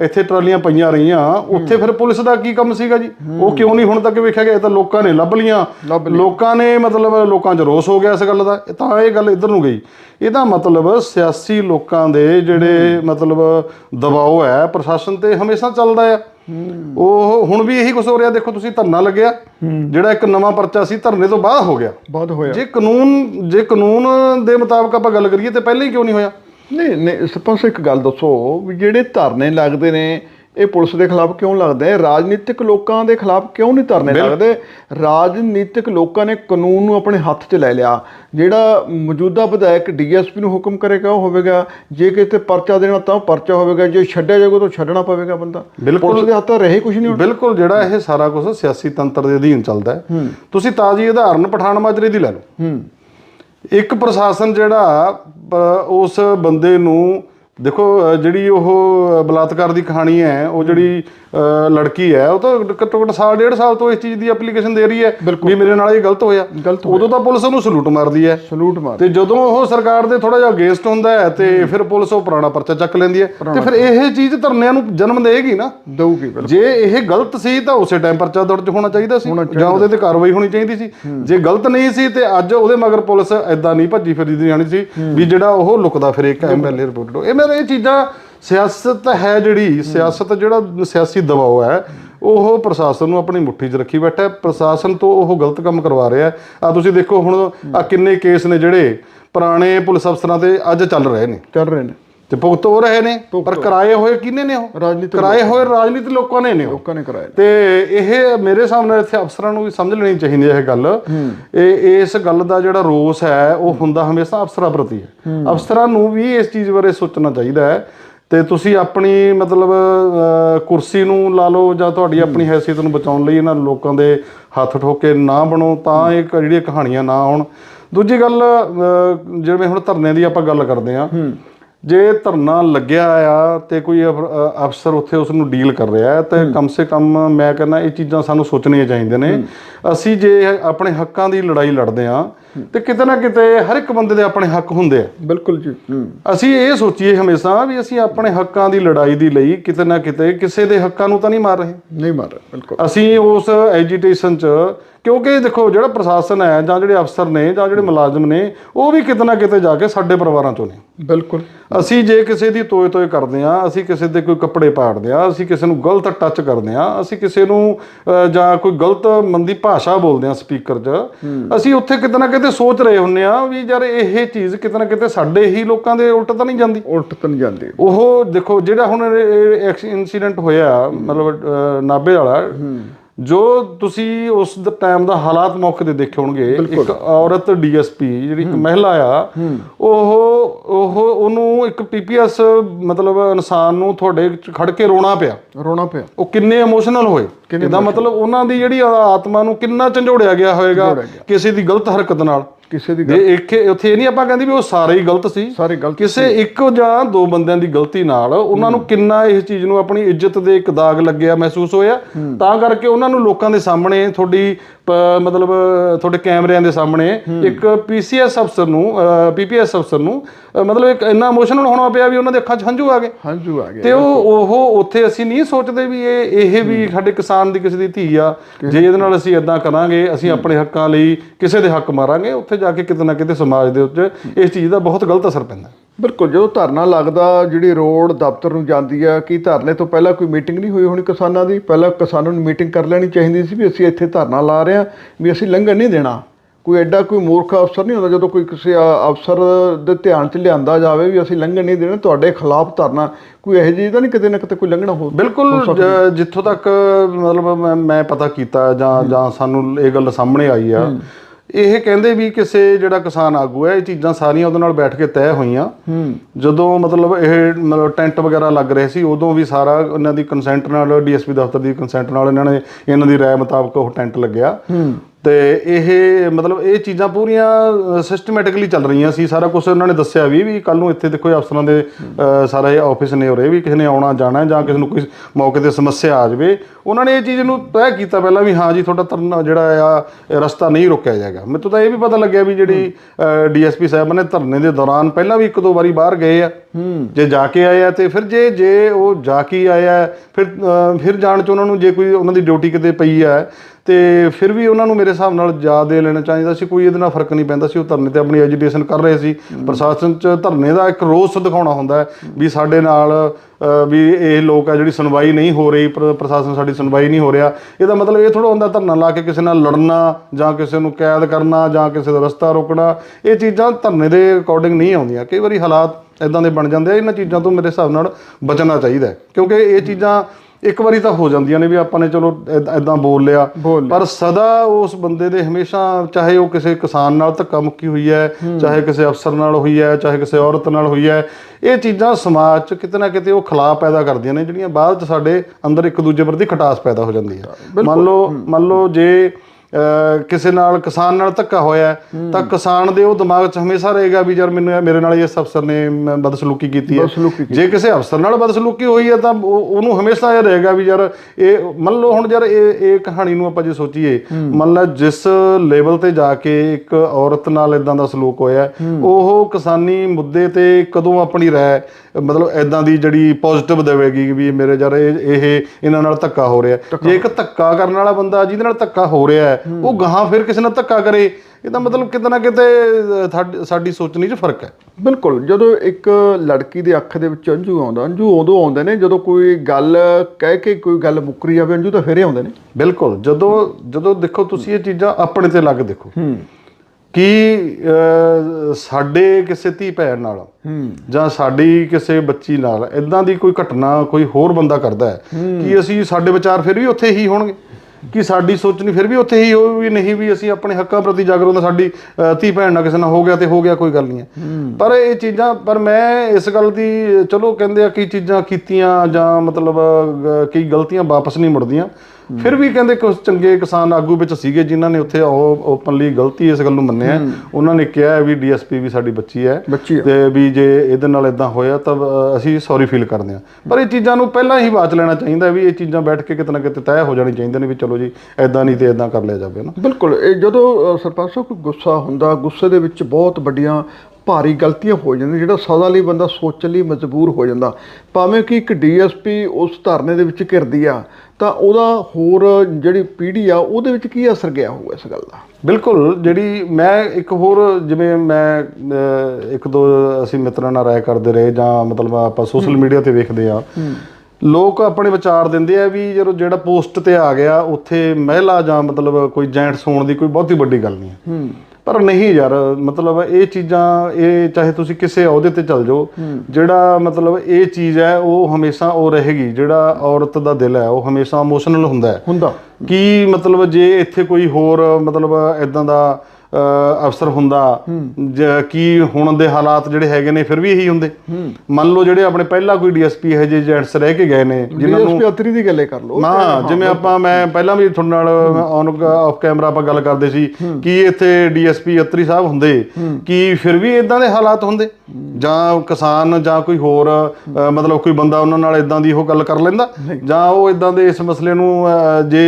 ਇੱਥੇ ਟਰਾਲੀਆਂ ਪਈਆਂ ਰਹੀਆਂ ਉੱਥੇ ਫਿਰ ਪੁਲਿਸ ਦਾ ਕੀ ਕੰਮ ਸੀਗਾ ਜੀ? ਉਹ ਕਿਉਂ ਨਹੀਂ ਹੁਣ ਤੱਕ ਵੇਖਿਆ ਗਿਆ? ਇਹ ਤਾਂ ਲੋਕਾਂ ਨੇ ਲੱਭ ਲੀਆਂ ਲੋਕਾਂ ਨੇ ਮਤਲਬ ਲੋਕਾਂ 'ਚ ਰੋਸ ਹੋ ਗਿਆ ਇਸ ਗੱਲ ਦਾ। ਤਾਂ ਇਹ ਗੱਲ ਇੱਧਰ ਨੂੰ ਗਈ। ਇਹਦਾ ਮਤਲਬ ਸਿਆਸੀ ਲੋਕਾਂ ਦੇ ਜਿਹੜੇ ਮਤਲਬ ਦਬਾਅ ਹੈ ਪ੍ਰਸ਼ਾਸਨ ਤੇ ਹਮੇਸ਼ਾ ਚੱਲਦਾ ਆ। ਉਹ ਹੁਣ ਵੀ ਇਹੀ ਕੁਝ ਹੋ ਰਿਹਾ। ਦੇਖੋ ਤੁਸੀਂ ਧਰਨਾ ਲੱਗਿਆ। ਜਿਹੜਾ ਇੱਕ ਨਵਾਂ ਪਰਚਾ ਸੀ ਧਰਨੇ ਤੋਂ ਬਾਅਦ ਹੋ ਗਿਆ। ਬਹੁਤ ਹੋਇਆ। ਜੇ ਕਾਨੂੰਨ ਜੇ ਕਾਨੂੰਨ ਦੇ ਮੁਤਾਬਕ ਆਪਾਂ ਗੱਲ ਕਰੀਏ ਤੇ ਪਹਿਲਾਂ ਹੀ ਕਿਉਂ ਨਹੀਂ ਹੋਇਆ? ਨਹੀਂ ਨਹੀਂ ਸਰਪੰਚ ਇੱਕ ਗੱਲ ਦੱਸੋ ਵੀ ਜਿਹੜੇ ਧਰਨੇ ਲੱਗਦੇ ਨੇ ਇਹ ਪੁਲਿਸ ਦੇ ਖਿਲਾਫ ਕਿਉਂ ਲੱਗਦੇ ਆ ਰਾਜਨੀਤਿਕ ਲੋਕਾਂ ਦੇ ਖਿਲਾਫ ਕਿਉਂ ਨਹੀਂ ਧਰਨੇ ਲੱਗਦੇ? ਰਾਜਨੀਤਿਕ ਲੋਕਾਂ ਨੇ ਕਾਨੂੰਨ ਨੂੰ ਆਪਣੇ ਹੱਥ 'ਚ ਲੈ ਲਿਆ। ਜਿਹੜਾ ਮੌਜੂਦਾ ਵਿਧਾਇਕ ਡੀਐਸਪੀ ਨੂੰ ਹੁਕਮ ਕਰੇਗਾ ਉਹ ਹੋਵੇਗਾ। ਜੇ ਕਿਤੇ ਪਰਚਾ ਦੇਣਾ ਤਾਂ ਪਰਚਾ ਹੋਵੇਗਾ। ਜੇ ਛੱਡਿਆ ਜਾਊਗਾ ਤਾਂ ਛੱਡਣਾ ਪਵੇਗਾ ਬੰਦਾ। ਪੁਲਿਸ ਦੇ ਹੱਥ ਰਹੇ ਕੁਝ ਨਹੀਂ ਬਿਲਕੁਲ ਜਿਹੜਾ ਇਹ ਸਾਰਾ ਕੁਝ ਸਿਆਸੀ ਤੰਤਰ ਦੇ ਅਧੀਨ ਚੱਲਦਾ ਹੈ। ਤੁਸੀਂ ਤਾਜੀ ਉਦਾਹਰਨ ਪਠਾਨ ਮਾਜਰੇ ਦੀ ਲੈ ਲਓ। ਇੱਕ ਪ੍ਰਸ਼ਾਸਨ ਜਿਹੜਾ ਉਸ ਬੰਦੇ ਨੂੰ ਦੇਖੋ ਜਿਹੜੀ ਉਹ ਬਲਾਤਕਾਰ ਦੀ ਕਹਾਣੀ ਹੈ ਉਹ ਜਿਹੜੀ ਲੜਕੀ ਹੈ ਉਹ ਤਾਂ ਘੱਟੋ ਘੱਟ ਸਾਲ ਡੇਢ ਸਾਲ ਤੋਂ ਇਸ ਚੀਜ਼ ਦੀ ਐਪਲੀਕੇਸ਼ਨ ਦੇ ਰਹੀ ਹੈ ਵੀ ਮੇਰੇ ਨਾਲ ਇਹ ਗਲਤ ਹੋਇਆ। ਉਦੋਂ ਤਾਂ ਪੁਲਿਸ ਉਹਨੂੰ ਸਲੂਟ ਮਾਰਦੀ ਹੈ। ਸਲੂਟ ਮਾਰ ਤੇ ਜਦੋਂ ਉਹ ਸਰਕਾਰ ਦੇ ਥੋੜਾ ਜਿਹਾ ਅਗੇਂਸਟ ਹੁੰਦਾ ਹੈ ਤੇ ਫਿਰ ਪੁਲਿਸ ਉਹ ਪੁਰਾਣਾ ਪਰਚਾ ਚੱਕ ਲੈਂਦੀ ਹੈ। ਤੇ ਫਿਰ ਇਹ ਚੀਜ਼ ਧਰਨਿਆਂ ਨੂੰ ਜਨਮ ਦੇਗੀ ਨਾ। ਦਊਗੀ ਬਿਲਕੁਲ। ਜੇ ਇਹ ਗਲਤ ਸੀ ਤਾਂ ਉਸੇ ਟਾਈਮ ਪਰਚਾ ਦਰਜ ਹੋਣਾ ਚਾਹੀਦਾ ਸੀ। ਜਾਂ ਉਹਦੇ ਤੇ ਕਾਰਵਾਈ ਹੋਣੀ ਚਾਹੀਦੀ ਸੀ। ਜੇ ਗਲਤ ਨਹੀਂ ਸੀ ਤੇ ਅੱਜ ਉਹਦੇ ਮਗਰ ਪੁਲਿਸ ਐਦਾਂ ਨਹੀਂ ਭੱਜੀ ਫਿਰਦੀ ਜਾਣੀ ਸੀ ਵੀ ਜਿਹੜਾ ਉਹ ਲੁਕਦਾ ਫਿਰ ਇੱਕ ਐਮਐਲਏ ਰਿਪੋਰਟ ਇਹ ਮੇਰੇ ਇਹ ਚੀਜ਼ਾਂ ਸਿਆਸਤ ਹੈ ਜਿਹੜੀ, ਸਿਆਸਤ ਜਿਹੜਾ ਸਿਆਸੀ ਦਬਾਅ ਹੈ, ਉਹ ਪ੍ਰਸ਼ਾਸਨ ਨੂੰ ਆਪਣੀ ਮੁੱਠੀ 'ਚ ਰੱਖੀ ਬੈਠਾ ਹੈ। ਪ੍ਰਸ਼ਾਸਨ ਤੋਂ ਉਹ ਗਲਤ ਕੰਮ ਕਰਵਾ ਰਿਹਾ ਆ ਤੁਸੀਂ ਦੇਖੋ ਹੁਣ ਆ ਕਿੰਨੇ ਕੇਸ ਨੇ ਜਿਹੜੇ ਪੁਰਾਣੇ ਪੁਲਿਸ ਅਫਸਰਾਂ ਤੇ ਅੱਜ ਚੱਲ ਰਹੇ ਨੇ। ਚੱਲ ਰਹੇ ਨੇ। ਤੇ ਭੁਗਤ ਹੋ ਰਹੇ ਨੇ ਪਰ ਕਰਾਏ ਹੋਏ ਕਿਹਨੇ ਨੇ ਉਹ? ਰਾਜਨੀਤਿਕ ਕਰਾਏ ਹੋਏ ਰਾਜਨੀਤਿਕ ਲੋਕਾਂ ਨੇ ਨੇ ਲੋਕਾਂ ਨੇ ਕਰਾਏ। ਤੇ ਇਹ ਮੇਰੇ ਸਾਹਮਣੇ ਇੱਥੇ ਅਫਸਰਾਂ ਨੂੰ ਵੀ ਸਮਝ ਲੈਣੀ ਚਾਹੀਦੀ ਹੈ ਇਹ ਗੱਲ। ਇਹ ਇਸ ਗੱਲ ਦਾ ਜਿਹੜਾ ਰੋਸ ਹੈ ਉਹ ਹੁੰਦਾ ਹਮੇਸ਼ਾ ਅਫਸਰਾਂ ਪ੍ਰਤੀ ਹੈ। ਅਫਸਰਾਂ ਨੂੰ ਵੀ ਇਸ ਚੀਜ਼ ਬਾਰੇ ਸੋਚਣਾ ਚਾਹੀਦਾ ਹੈ। ਤੇ ਤੁਸੀਂ ਆਪਣੀ ਮਤਲਬ ਕੁਰਸੀ ਨੂੰ ਲਾ ਲਓ ਜਾਂ ਤੁਹਾਡੀ ਆਪਣੀ ਹੈਸੀਅਤ ਨੂੰ ਬਚਾਉਣ ਲਈ ਇਹਨਾਂ ਲੋਕਾਂ ਦੇ ਹੱਥ ਠੋਕੇ ਨਾ ਬਣੋ ਤਾਂ ਇਹ ਜਿਹੜੀਆਂ ਕਹਾਣੀਆਂ ਨਾ ਆਉਣ ਦੂਜੀ ਗੱਲ ਜਿਵੇਂ ਹੁਣ ਧਰਨੇ ਦੀ ਆਪਾਂ ਗੱਲ ਕਰਦੇ ਆ ਜੇ ਧਰਨਾ ਲੱਗਿਆ ਆ ਤੇ ਕੋਈ ਅਫਸਰ ਉੱਥੇ ਉਸ ਨੂੰ ਡੀਲ ਕਰ ਰਿਹਾ ਹੈ ਤੇ ਕਮ ਸੇ ਕਮ ਮੈਂ ਕਹਿੰਦਾ ਇਹ ਚੀਜ਼ਾਂ ਸਾਨੂੰ ਸੋਚਣੀਆਂ ਚਾਹੀਦੀਆਂ ਨੇ। ਅਸੀਂ ਜੇ ਆਪਣੇ ਹੱਕਾਂ ਦੀ ਲੜਾਈ ਲੜਦੇ ਆ ਤੇ ਕਿਤੇ ਨਾ ਕਿਤੇ ਹਰ ਇੱਕ ਬੰਦੇ ਦੇ ਆਪਣੇ ਹੱਕ ਹੁੰਦੇ ਆ। ਬਿਲਕੁਲ ਜੀ। ਅਸੀਂ ਇਹ ਸੋਚੀਏ ਹਮੇਸ਼ਾ ਵੀ ਅਸੀਂ ਆਪਣੇ ਹੱਕਾਂ ਦੀ ਲੜਾਈ ਦੀ ਲਈ ਕਿਤੇ ਨਾ ਕਿਤੇ ਕਿਸੇ ਦੇ ਹੱਕਾਂ ਨੂੰ ਤਾਂ ਨਹੀਂ ਮਾਰ ਰਹੇ। ਨਹੀਂ ਮਾਰ ਰਿਹਾ, ਬਿਲਕੁਲ। ਅਸੀਂ ਉਸ ਐਜੀਟੇਸ਼ਨ 'ਚ ਕਿਉਂਕਿ ਦੇਖੋ ਜਿਹੜਾ ਪ੍ਰਸ਼ਾਸਨ ਹੈ ਜਾਂ ਜਿਹੜੇ ਅਫਸਰ ਨੇ ਜਾਂ ਜਿਹੜੇ ਮੁਲਾਜ਼ਮ ਨੇ ਉਹ ਵੀ ਕਿਤੇ ਨਾ ਕਿਤੇ ਜਾ ਕੇ ਸਾਡੇ ਪਰਿਵਾਰਾਂ 'ਚੋਂ ਨੇ। ਬਿਲਕੁਲ। ਅਸੀਂ ਜੇ ਕਿਸੇ ਦੀ ਤੋਏ ਤੋਏ ਕਰਦੇ ਆ ਅਸੀਂ ਕਿਸੇ ਦੇ ਕੋਈ ਕੱਪੜੇ ਪਾੜਦੇ ਆ ਅਸੀਂ ਕਿਸੇ ਨੂੰ ਗਲਤ ਟੱਚ ਕਰਦੇ ਆ ਅਸੀਂ ਕਿਸੇ ਨੂੰ ਜਾਂ ਕੋਈ ਗਲਤ ਮੰਦੀ ਭਾਸ਼ਾ ਬੋਲਦੇ ਆ ਸਪੀਕਰ 'ਚ ਅਸੀਂ ਉੱਥੇ ਕਿਤੇ ਨਾ ਕਿਤੇ ਸੋਚ ਰਹੇ ਹੁੰਨੇ ਆ ਵੀ ਯਾਰ ਇਹ ਚੀਜ਼ ਕਿਤੇ ਨਾ ਕਿਤੇ ਸਾਡੇ ਹੀ ਲੋਕਾਂ ਦੇ ਉਲਟ ਤਾਂ ਨਹੀਂ ਜਾਂਦੀ। ਉਲਟ ਤਾਂ ਨਹੀਂ ਜਾਂਦੀ। ਉਹ ਦੇਖੋ ਜਿਹੜਾ ਹੁਣ ਇਨਸੀਡੈਂਟ ਹੋਇਆ ਮਤਲਬ ਨਾਭੇ ਵਾਲਾ ਜੋ ਤੁਸੀਂ ਉਸ ਟਾਈਮ ਦਾ ਹਾਲਾਤ ਮੌਕੇ ਤੇ ਦੇਖੇ ਹੋਣਗੇ ਇੱਕ ਔਰਤ ਡੀਐਸਪੀ ਜਿਹੜੀ ਇੱਕ ਮਹਿਲਾ ਆ ਉਹ ਉਹ ਉਹਨੂੰ ਇੱਕ ਪੀਪੀਐਸ ਮਤਲਬ ਇਨਸਾਨ ਨੂੰ ਤੁਹਾਡੇ ਖੜ ਕੇ ਰੋਣਾ ਪਿਆ। ਰੋਣਾ ਪਿਆ। ਉਹ ਕਿੰਨੇ ਇਮੋਸ਼ਨਲ ਹੋਏ। ਇਹਦਾ ਮਤਲਬ ਉਹਨਾਂ ਦੀ ਜਿਹੜੀ ਆਤਮਾ ਨੂੰ ਕਿੰਨਾ ਝੰਡੋੜਿਆ ਗਿਆ ਹੋਵੇਗਾ ਕਿਸੇ ਦੀ ਗਲਤ ਹਰਕਤ ਨਾਲ। ਕਿਸੇ ਦੀ ਦੇ ਇੱਕ ਉੱਥੇ ਇਹ ਨਹੀਂ ਆਪਾਂ ਕਹਿੰਦੇ ਵੀ ਉਹ ਸਾਰੇ ਹੀ ਗਲਤ ਸੀ। ਸਾਰੇ ਗਲਤ ਕਿਸੇ ਇੱਕ ਜਾਂ ਦੋ ਬੰਦਿਆਂ ਦੀ ਗਲਤੀ ਨਾਲ ਉਹਨਾਂ ਨੂੰ ਕਿੰਨਾ ਇਸ ਚੀਜ਼ ਨੂੰ ਆਪਣੀ ਇੱਜ਼ਤ ਦੇ ਇੱਕ ਦਾਗ ਲੱਗਿਆ ਮਹਿਸੂਸ ਹੋਇਆ। ਤਾਂ ਕਰਕੇ ਉਹਨਾਂ ਨੂੰ ਲੋਕਾਂ ਦੇ ਸਾਹਮਣੇ ਤੁਹਾਡੀ ਮਤਲਬ ਤੁਹਾਡੇ ਕੈਮਰਿਆਂ ਦੇ ਸਾਹਮਣੇ ਇੱਕ ਪੀਸੀਐਸ ਅਫਸਰ ਨੂੰ ਪੀਪੀਐਸ ਅਫਸਰ ਨੂੰ ਮਤਲਬ ਇੱਕ ਇੰਨਾ ਇਮੋਸ਼ਨਲ ਹੋਣਾ ਪਿਆ ਵੀ ਉਹਨਾਂ ਦੇ ਅੱਖਾਂ 'ਚ ਹੰਝੂ ਆ ਗਏ। ਹੰਝੂ ਆ ਗਏ ਤੇ ਉਹ ਉਹ ਉੱਥੇ ਅਸੀਂ ਨਹੀਂ ਸੋਚਦੇ ਵੀ ਇਹ ਇਹ ਵੀ ਸਾਡੇ ਕਿਸਾਨ ਦੀ ਕਿਸੇ ਦੀ ਧੀ ਆ ਜੇ ਇਹਦੇ ਨਾਲ ਅਸੀਂ ਇਦਾਂ ਕਰਾਂਗੇ ਅਸੀਂ ਆਪਣੇ ਹੱਕਾਂ ਲਈ ਕਿਸੇ ਦੇ ਹੱਕ ਮਾਰਾਂਗੇ ਉੱਥੇ ਜਾ ਕੇ ਕਿਤੇ ਨਾ ਕਿਤੇ ਸਮਾਜ ਦੇ ਉੱਤੇ ਇਸ ਚੀਜ਼ ਦਾ ਬਹੁਤ ਗਲਤ ਅਸਰ ਪੈਂਦਾ। ਬਿਲਕੁਲ ਜਦੋਂ ਧਰਨਾ ਲੱਗਦਾ ਜਿਹੜੀ ਰੋਡ ਦਫ਼ਤਰ ਨੂੰ ਜਾਂਦੀ ਆ ਕੀ ਧਰਨੇ ਤੋਂ ਪਹਿਲਾਂ ਕੋਈ ਮੀਟਿੰਗ ਨਹੀਂ ਹੋਈ ਹੋਣੀ ਕਿਸਾਨਾਂ ਦੀ? ਪਹਿਲਾਂ ਕਿਸਾਨਾਂ ਨੂੰ ਮੀਟਿੰਗ ਕਰ ਲੈਣੀ ਚਾਹੀਦੀ ਸੀ ਵੀ ਅਸੀਂ ਇੱਥੇ ਧਰਨਾ ਲਾ ਰਹੇ ਹਾਂ ਵੀ ਅਸੀਂ ਲੰਘਣ ਨਹੀਂ ਦੇਣਾ। ਕੋਈ ਐਡਾ ਕੋਈ ਮੂਰਖ ਅਫਸਰ ਨਹੀਂ ਹੁੰਦਾ ਜਦੋਂ ਕੋਈ ਕਿਸੇ ਅਫਸਰ ਦੇ ਧਿਆਨ 'ਚ ਲਿਆਂਦਾ ਜਾਵੇ ਵੀ ਅਸੀਂ ਲੰਘਣ ਨਹੀਂ ਦੇਣਾ ਤੁਹਾਡੇ ਖਿਲਾਫ ਧਰਨਾ ਕੋਈ ਇਹੋ ਜਿਹੀ ਤਾਂ ਨਹੀਂ ਕਿਤੇ ਨਾ ਕਿਤੇ ਕੋਈ ਲੰਘਣਾ ਹੋ ਬਿਲਕੁਲ ਜਿੱਥੋਂ ਤੱਕ ਮਤਲਬ ਮੈਂ- ਪਤਾ ਕੀਤਾ ਜਾਂ ਜਾਂ ਸਾਨੂੰ ਇਹ ਗੱਲ ਸਾਹਮਣੇ ਆਈ ਆ ਇਹ ਕਹਿੰਦੇ ਵੀ ਕਿਸੇ ਜਿਹੜਾ ਕਿਸਾਨ ਆਗੂ ਹੈ ਇਹ ਚੀਜ਼ਾਂ ਸਾਰੀਆਂ ਉਹਦੇ ਨਾਲ ਬੈਠ ਕੇ ਤੈਅ ਹੋਈਆਂ। ਜਦੋਂ ਮਤਲਬ ਇਹ ਮਤਲਬ ਟੈਂਟ ਵਗੈਰਾ ਲੱਗ ਰਹੇ ਸੀ ਉਦੋਂ ਵੀ ਸਾਰਾ ਉਹਨਾਂ ਦੀ ਕੰਸੈਂਟ ਨਾਲ ਡੀਐਸਪੀ ਦਫ਼ਤਰ ਦੀ ਕੰਸੈਂਟ ਨਾਲ ਇਹਨਾਂ ਨੇ ਇਹਨਾਂ ਦੀ ਰਾਏ ਮੁਤਾਬਕ ਉਹ ਟੈਂਟ ਲੱਗਿਆ। ਤੇ ਇਹ ਮਤਲਬ ਇਹ ਚੀਜ਼ਾਂ ਪੂਰੀਆਂ ਸਿਸਟਮੈਟਿਕਲੀ ਚੱਲ ਰਹੀਆਂ ਸੀ। ਸਾਰਾ ਕੁਝ ਉਹਨਾਂ ਨੇ ਦੱਸਿਆ ਵੀ ਵੀ ਕੱਲ ਨੂੰ ਇੱਥੇ ਦੇਖੋ ਇਹ ਅਫਸਰਾਂ ਦੇ ਅ, ਸਾਰਾ ਇਹ ਆਫਿਸ ਨੇ ਉਰੇ ਵੀ ਕਿਸੇ ਨੇ ਆਉਣਾ ਜਾਣਾ ਜਾਂ ਕਿਸੇ ਨੂੰ ਕੋਈ ਮੌਕੇ ਤੇ ਸਮੱਸਿਆ ਆ ਜਾਵੇ ਉਹਨਾਂ ਨੇ ਇਹ ਚੀਜ਼ ਨੂੰ ਤੈਅ ਕੀਤਾ ਪਹਿਲਾਂ ਵੀ ਹਾਂ ਜੀ ਤੁਹਾਡਾ ਧਰਨਾ ਜਿਹੜਾ ਆ ਰਸਤਾ ਨਹੀਂ ਰੋਕਿਆ ਜਾਏਗਾ। ਮੈਨੂੰ ਤਾਂ ਇਹ ਵੀ ਪਤਾ ਲੱਗਿਆ ਵੀ ਜਿਹੜੀ ਡੀਐਸਪੀ ਸਾਹਿਬ ਨੇ ਧਰਨੇ ਦੇ ਦੌਰਾਨ ਪਹਿਲਾਂ ਵੀ ਇੱਕ ਦੋ ਵਾਰੀ ਬਾਹਰ ਗਏ ਆ। ਜੇ ਜਾ ਕੇ ਆਏ ਆ ਤੇ ਫਿਰ ਜੇ ਜੇ ਉਹ ਜਾ ਕੇ ਆਏ ਆ ਫਿਰ ਫਿਰ ਜਾਣ ਚ ਉਹਨਾਂ ਨੂੰ ਜੇ ਕੋਈ ਉਹਨਾਂ ਦੀ ਡਿਊਟੀ ਕਿਤੇ ਪਈ ਆ ਤੇ ਫਿਰ ਵੀ ਉਹਨਾਂ ਨੂੰ ਮੇਰੇ ਹਿਸਾਬ ਨਾਲ ਜਾ ਦੇ ਲੈਣਾ ਚਾਹੀਦਾ ਸੀ ਕੋਈ ਇਹਦੇ ਨਾਲ ਫ਼ਰਕ ਨਹੀਂ ਪੈਂਦਾ ਸੀ। ਉਹ ਧਰਨੇ ਤੇ ਆਪਣੀ ਐਜੀਟੇਸ਼ਨ ਕਰ ਰਹੇ ਸੀ। ਪ੍ਰਸ਼ਾਸਨ ਚ ਧਰਨੇ ਦਾ ਇੱਕ ਰੋਸ ਦਿਖਾਉਣਾ ਹੁੰਦਾ ਵੀ ਸਾਡੇ ਨਾਲ ਵੀ ਇਹ ਲੋਕ ਆ ਜਿਹੜੀ ਸੁਣਵਾਈ ਨਹੀਂ ਹੋ ਰਹੀ, ਪ੍ਰ- ਪ੍ਰਸ਼ਾਸਨ ਸਾਡੀ ਸੁਣਵਾਈ ਨਹੀਂ ਹੋ ਰਿਹਾ। ਇਹਦਾ ਮਤਲਬ ਇਹ ਥੋੜਾ ਹੁੰਦਾ ਧਰਨਾ ਲਾ ਕੇ ਕਿਸੇ ਨਾਲ ਲੜਨਾ, ਜਾਂ ਕਿਸੇ ਨੂੰ ਕੈਦ ਕਰਨਾ, ਜਾਂ ਕਿਸੇ ਦਾ ਰਸਤਾ ਰੋਕਣਾ, ਇਹ ਚੀਜ਼ਾਂ ਧਰਨੇ ਦੇ ਅਕੋਰਡਿੰਗ ਨਹੀਂ ਆਉਂਦੀਆਂ। ਕਈ ਵਾਰੀ ਹਾਲਾਤ ਇਦਾਂ ਦੇ ਬਣ ਜਾਂਦੇ ਆ, ਇਹਨਾਂ ਚੀਜ਼ਾਂ ਤੋਂ ਮੇਰੇ ਹਿਸਾਬ ਨਾਲ ਬਚਣਾ ਚਾਹੀਦਾ ਕਿਉਂਕਿ ਇਹ ਚੀਜ਼ਾਂ ਇੱਕ ਵਾਰੀ ਤਾਂ ਹੋ ਜਾਂਦੀਆਂ ਨੇ ਵੀ ਆਪਾਂ ਨੇ ਚਲੋ ਇਦਾਂ ਬੋਲ ਲਿਆ। ਪਰ ਸਦਾ ਉਸ ਬੰਦੇ ਦੇ ਹਮੇਸ਼ਾ ਚਾਹੇ ਉਹ ਕਿਸੇ ਕਿਸਾਨ ਨਾਲ ਧੱਕਾ ਮੁੱਕੀ ਹੋਈ ਹੈ ਚਾਹੇ ਕਿਸੇ ਅਫਸਰ ਨਾਲ ਹੋਈ ਹੈ ਚਾਹੇ ਕਿਸੇ ਔਰਤ ਨਾਲ ਹੋਈ ਹੈ ਇਹ ਚੀਜ਼ਾਂ ਸਮਾਜ 'ਚ ਕਿਤੇ ਨਾ ਕਿਤੇ ਉਹ ਖਲਾਅ ਪੈਦਾ ਕਰਦੀਆਂ ਨੇ ਜਿਹੜੀਆਂ ਬਾਅਦ 'ਚ ਸਾਡੇ ਅੰਦਰ ਇੱਕ ਦੂਜੇ ਪ੍ਰਤੀ ਖਟਾਸ ਪੈਦਾ ਹੋ ਜਾਂਦੀ ਹੈ। ਮੰਨ ਲਓ ਮੰਨ ਲਓ ਜੇ ਕਿਸੇ ਨਾਲ ਕਿਸਾਨ ਨਾਲ ਧੱਕਾ ਹੋਇਆ ਤਾਂ ਕਿਸਾਨ ਦੇ ਉਹ ਦਿਮਾਗ 'ਚ ਹਮੇਸ਼ਾ ਰਹੇਗਾ ਵੀ ਯਾਰ ਮੈਨੂੰ ਮੇਰੇ ਨਾਲ ਇਸ ਅਫਸਰ ਨੇ ਬਦਸਲੂਕੀ ਕੀਤੀ ਹੈ। ਜੇ ਕਿਸੇ ਅਫਸਰ ਨਾਲ ਬਦਸਲੂਕੀ ਹੋਈ ਹੈ ਤਾਂ ਉਹ- ਉਹਨੂੰ ਹਮੇਸ਼ਾ ਇਹ ਰਹੇਗਾ ਵੀ ਯਾਰ ਇਹ ਮੰਨ ਲਓ ਹੁਣ ਯਾਰ ਇਹ ਇਹ ਕਹਾਣੀ ਨੂੰ ਆਪਾਂ ਜੇ ਸੋਚੀਏ ਮੰਨ ਲਾ ਜਿਸ ਲੈਵਲ ਤੇ ਜਾ ਕੇ ਇੱਕ ਔਰਤ ਨਾਲ ਇਦਾਂ ਦਾ ਸਲੂਕ ਹੋਇਆ ਉਹ ਕਿਸਾਨੀ ਮੁੱਦੇ ਤੇ ਕਦੋਂ ਆਪਣੀ ਰਾਏ ਮਤਲਬ ਇਦਾਂ ਦੀ ਜਿਹੜੀ ਪੋਜ਼ਿਟਿਵ ਦੇਵੇਗੀ ਵੀ ਮੇਰੇ ਯਾਰ ਇਹ ਇਹ ਇਹਨਾਂ ਨਾਲ ਧੱਕਾ ਹੋ ਰਿਹਾ। ਜੇ ਇੱਕ ਧੱਕਾ ਕਰਨ ਵਾਲਾ ਬੰਦਾ ਜਿਹਦੇ ਨਾਲ ਧੱਕਾ ਹੋ ਰਿਹਾ ਉਹ ਗਾਹਾਂ ਫਿਰ ਕਿਸੇ ਨਾਲ ਧੱਕਾ ਕਰੇ ਇਹਦਾ ਮਤਲਬ ਕਿਤੇ ਨਾ ਕਿਤੇ ਸਾਡੀ- ਸੋਚਣੀ 'ਚ ਫ਼ਰਕ ਹੈ। ਬਿਲਕੁਲ ਜਦੋਂ ਇੱਕ ਲੜਕੀ ਦੇ ਅੱਖ ਦੇ ਵਿੱਚ ਅੰਜੂ ਆਉਂਦਾ ਅੰਜੂ ਉਦੋਂ ਆਉਂਦੇ ਨੇ ਜਦੋਂ ਕੋਈ ਗੱਲ ਕਹਿ ਕੇ ਕੋਈ ਗੱਲ ਮੁੱਕਰੀ ਜਾਵੇ ਅੰਜੂ ਤਾਂ ਫੇਰੇ ਆਉਂਦੇ ਨੇ। ਬਿਲਕੁਲ ਜਦੋਂ ਜਦੋਂ ਦੇਖੋ ਤੁਸੀਂ ਇਹ ਚੀਜ਼ਾਂ ਆਪਣੇ ਤੇ ਲੱਗ ਦੇਖੋ। ਕਿ ਸਾਡੇ ਕਿਸੇ ਧੀ ਭੈਣ ਨਾਲ ਜਾਂ ਸਾਡੀ ਕਿਸੇ ਬੱਚੀ ਨਾਲ ਇਦਾਂ ਦੀ ਕੋਈ ਘਟਨਾ ਕੋਈ ਹੋਰ ਬੰਦਾ ਕਰਦਾ ਹੈ। ਕਿ ਅਸੀਂ ਸਾਡੇ ਵਿਚਾਰ ਫਿਰ ਵੀ ਉੱਥੇ ਹੀ ਹੋਣਗੇ। ਕਿ ਸਾਡੀ ਸੋਚਣੀ ਫਿਰ ਵੀ ਉੱਥੇ ਹੀ ਹੋਵੇ ਵੀ ਨਹੀਂ ਵੀ ਅਸੀਂ ਆਪਣੇ ਹੱਕਾਂ ਪ੍ਰਤੀ ਜਾਗਰੂਕ ਹਾਂ ਸਾਡੀ ਧੀ ਭੈਣ ਨਾਲ ਕਿਸੇ ਨਾਲ ਹੋ ਗਿਆ ਤੇ ਹੋ ਗਿਆ ਕੋਈ ਗੱਲ ਨਹੀਂ ਹੈ। ਪਰ ਇਹ ਚੀਜ਼ਾਂ ਪਰ ਮੈਂ ਇਸ ਗੱਲ ਦੀ ਚਲੋ ਕਹਿੰਦੇ ਆ ਕਿ ਚੀਜ਼ਾਂ ਕੀਤੀਆਂ ਜਾਂ ਮਤਲਬ ਕਈ ਗਲਤੀਆਂ ਵਾਪਸ ਨਹੀਂ ਮੁੜਦੀਆਂ। ਫਿਰ ਵੀ ਕਹਿੰਦੇ ਕੁਝ ਚੰਗੇ ਕਿਸਾਨ ਆਗੂ ਵਿੱਚ ਸੀਗੇ ਜਿਨ੍ਹਾਂ ਨੇ ਉੱਥੇ ਓਪਨਲੀ ਗਲਤੀ ਇਸ ਗੱਲ ਨੂੰ ਮੰਨਿਆ। ਉਹਨਾਂ ਨੇ ਕਿਹਾ ਵੀ ਡੀਐਸਪੀ ਵੀ ਸਾਡੀ ਬੱਚੀ ਹੈ। ਤੇ ਵੀ ਜੇ ਇਹਦੇ ਨਾਲ ਇਦਾਂ ਹੋਇਆ ਤਾਂ ਅਸੀਂ ਸੌਰੀ ਫੀਲ ਕਰਦੇ ਹਾਂ। ਪਰ ਇਹ ਚੀਜ਼ਾਂ ਨੂੰ ਪਹਿਲਾਂ ਹੀ ਬਾਤ ਲੈਣਾ ਚਾਹੀਦਾ ਵੀ ਇਹ ਚੀਜ਼ਾਂ ਬੈਠ ਕੇ ਕਿਤੇ ਨਾ ਕਿਤੇ ਤੈਅ ਹੋ ਜਾਣੀ ਚਾਹੀਦੀਆਂ ਨੇ ਵੀ ਚਲੋ ਜੀ ਇਦਾਂ ਨਹੀਂ ਤੇ ਇਦਾਂ ਕਰ ਲਿਆ ਜਾਵੇ ਨਾ। ਬਿਲਕੁਲ ਇਹ ਜਦੋਂ ਸਰਪੰਚ ਸਾਹਿਬ ਕੋਈ ਗੁੱਸਾ ਹੁੰਦਾ ਗੁੱਸੇ ਦੇ ਵਿੱਚ ਬਹੁਤ ਵੱਡੀਆਂ ਭਾਰੀ ਗਲਤੀਆਂ ਹੋ ਜਾਂਦੀਆਂ ਜਿਹੜਾ ਸਦਾ ਲਈ ਬੰਦਾ ਸੋਚਣ ਲਈ ਮਜਬੂਰ ਹੋ ਜਾਂਦਾ। ਭਾਵੇਂ ਕਿ ਇੱਕ ਡੀਐਸਪੀ ਉਸ ਧਰਨੇ ਦੇ ਵਿੱਚ ਘਿਰਦੀ ਆ ਤਾਂ ਉਹਦਾ ਹੋਰ ਜਿਹੜੀ ਪੀੜ੍ਹੀ ਆ ਉਹਦੇ ਵਿੱਚ ਕੀ ਅਸਰ ਗਿਆ ਹੋਊਗਾ ਇਸ ਗੱਲ ਦਾ? ਬਿਲਕੁਲ ਜਿਹੜੀ ਮੈਂ ਇੱਕ ਹੋਰ ਜਿਵੇਂ ਮੈਂ ਇੱਕ ਦੋ ਅਸੀਂ ਮਿੱਤਰਾਂ ਨਾਲ ਰਾਏ ਕਰਦੇ ਰਹੇ ਜਾਂ ਮਤਲਬ ਆਪਾਂ ਸੋਸ਼ਲ ਮੀਡੀਆ ਤੇ ਵੇਖਦੇ ਆ। ਲੋਕ ਆਪਣੇ ਵਿਚਾਰ ਦਿੰਦੇ ਆ ਵੀ ਜਦੋਂ ਜਿਹੜਾ ਪੋਸਟ ਤੇ ਆ ਗਿਆ ਉੱਥੇ ਮਹਿਲਾ ਜਾਂ ਮਤਲਬ ਕੋਈ ਜੈਂਟਸ ਹੋਣ ਦੀ ਕੋਈ ਬਹੁਤੀ ਵੱਡੀ ਗੱਲ ਨਹੀਂ ਹੈ। ਪਰ ਨਹੀਂ ਯਾਰ ਮਤਲਬ ਇਹ ਚੀਜ਼ਾਂ ਇਹ ਚਾਹੇ ਤੁਸੀਂ ਕਿਸੇ ਅਹੁਦੇ ਤੇ ਚੱਲ ਜਾਓ ਜਿਹੜਾ ਮਤਲਬ ਇਹ ਚੀਜ਼ ਹੈ ਉਹ ਹਮੇਸ਼ਾ ਉਹ ਰਹੇਗੀ ਜਿਹੜਾ ਔਰਤ ਦਾ ਦਿਲ ਹੈ ਉਹ ਹਮੇਸ਼ਾ ਇਮੋਸ਼ਨਲ ਹੁੰਦਾ ਹੈ। ਹੁੰਦਾ। ਕੀ ਮਤਲਬ ਜੇ ਇੱਥੇ ਕੋਈ ਹੋਰ ਮਤਲਬ ਇਦਾਂ ਦਾ ਅਫਸਰ ਹੁੰਦਾ। ਕੀ ਹੁਣ ਦੇ ਹਾਲਾਤ ਜਿਹੜੇ ਹੈਗੇ ਨੇ ਫਿਰ ਵੀ ਇਹੀ ਹੁੰਦੇ। ਮੰਨ ਲਓ ਜਿਹੜੇ ਆਪਣੇ ਪਹਿਲਾਂ ਕੋਈ ਡੀਐਸਪੀ ਹੈ ਜੇ ਏਜੰਟਸ ਰਹਿ ਕੇ ਗਏ ਨੇ ਜਿਨ੍ਹਾਂ ਨੂੰ ਡੀਐਸਪੀ ਅਤਰੀ ਦੀ ਗੱਲੇ ਕਰ ਲਓ। ਨਾ ਜਿਵੇਂ ਆਪਾਂ ਮੈਂ ਪਹਿਲਾਂ ਵੀ ਤੁਹਾਡੇ ਨਾਲ ਔਨ ਆਫ ਕੈਮਰਾ ਆਪਾਂ ਗੱਲ ਕਰਦੇ ਸੀ ਕਿ ਇੱਥੇ ਡੀਐਸਪੀ ਅਤਰੀ ਸਾਹਿਬ ਹੁੰਦੇ ਕਿ ਫਿਰ ਵੀ ਇਦਾਂ ਦੇ ਹਾਲਾਤ ਹੁੰਦੇ? ਜਾਂ ਕਿਸਾਨ ਜਾਂ ਕੋਈ ਹੋਰ ਮਤਲਬ ਕੋਈ ਬੰਦਾ ਉਹਨਾਂ ਨਾਲ ਇਦਾਂ ਦੀ ਉਹ ਗੱਲ ਕਰ ਲੈਂਦਾ? ਜਾਂ ਉਹ ਇਦਾਂ ਦੇ ਇਸ ਮਸਲੇ ਨੂੰ ਜੇ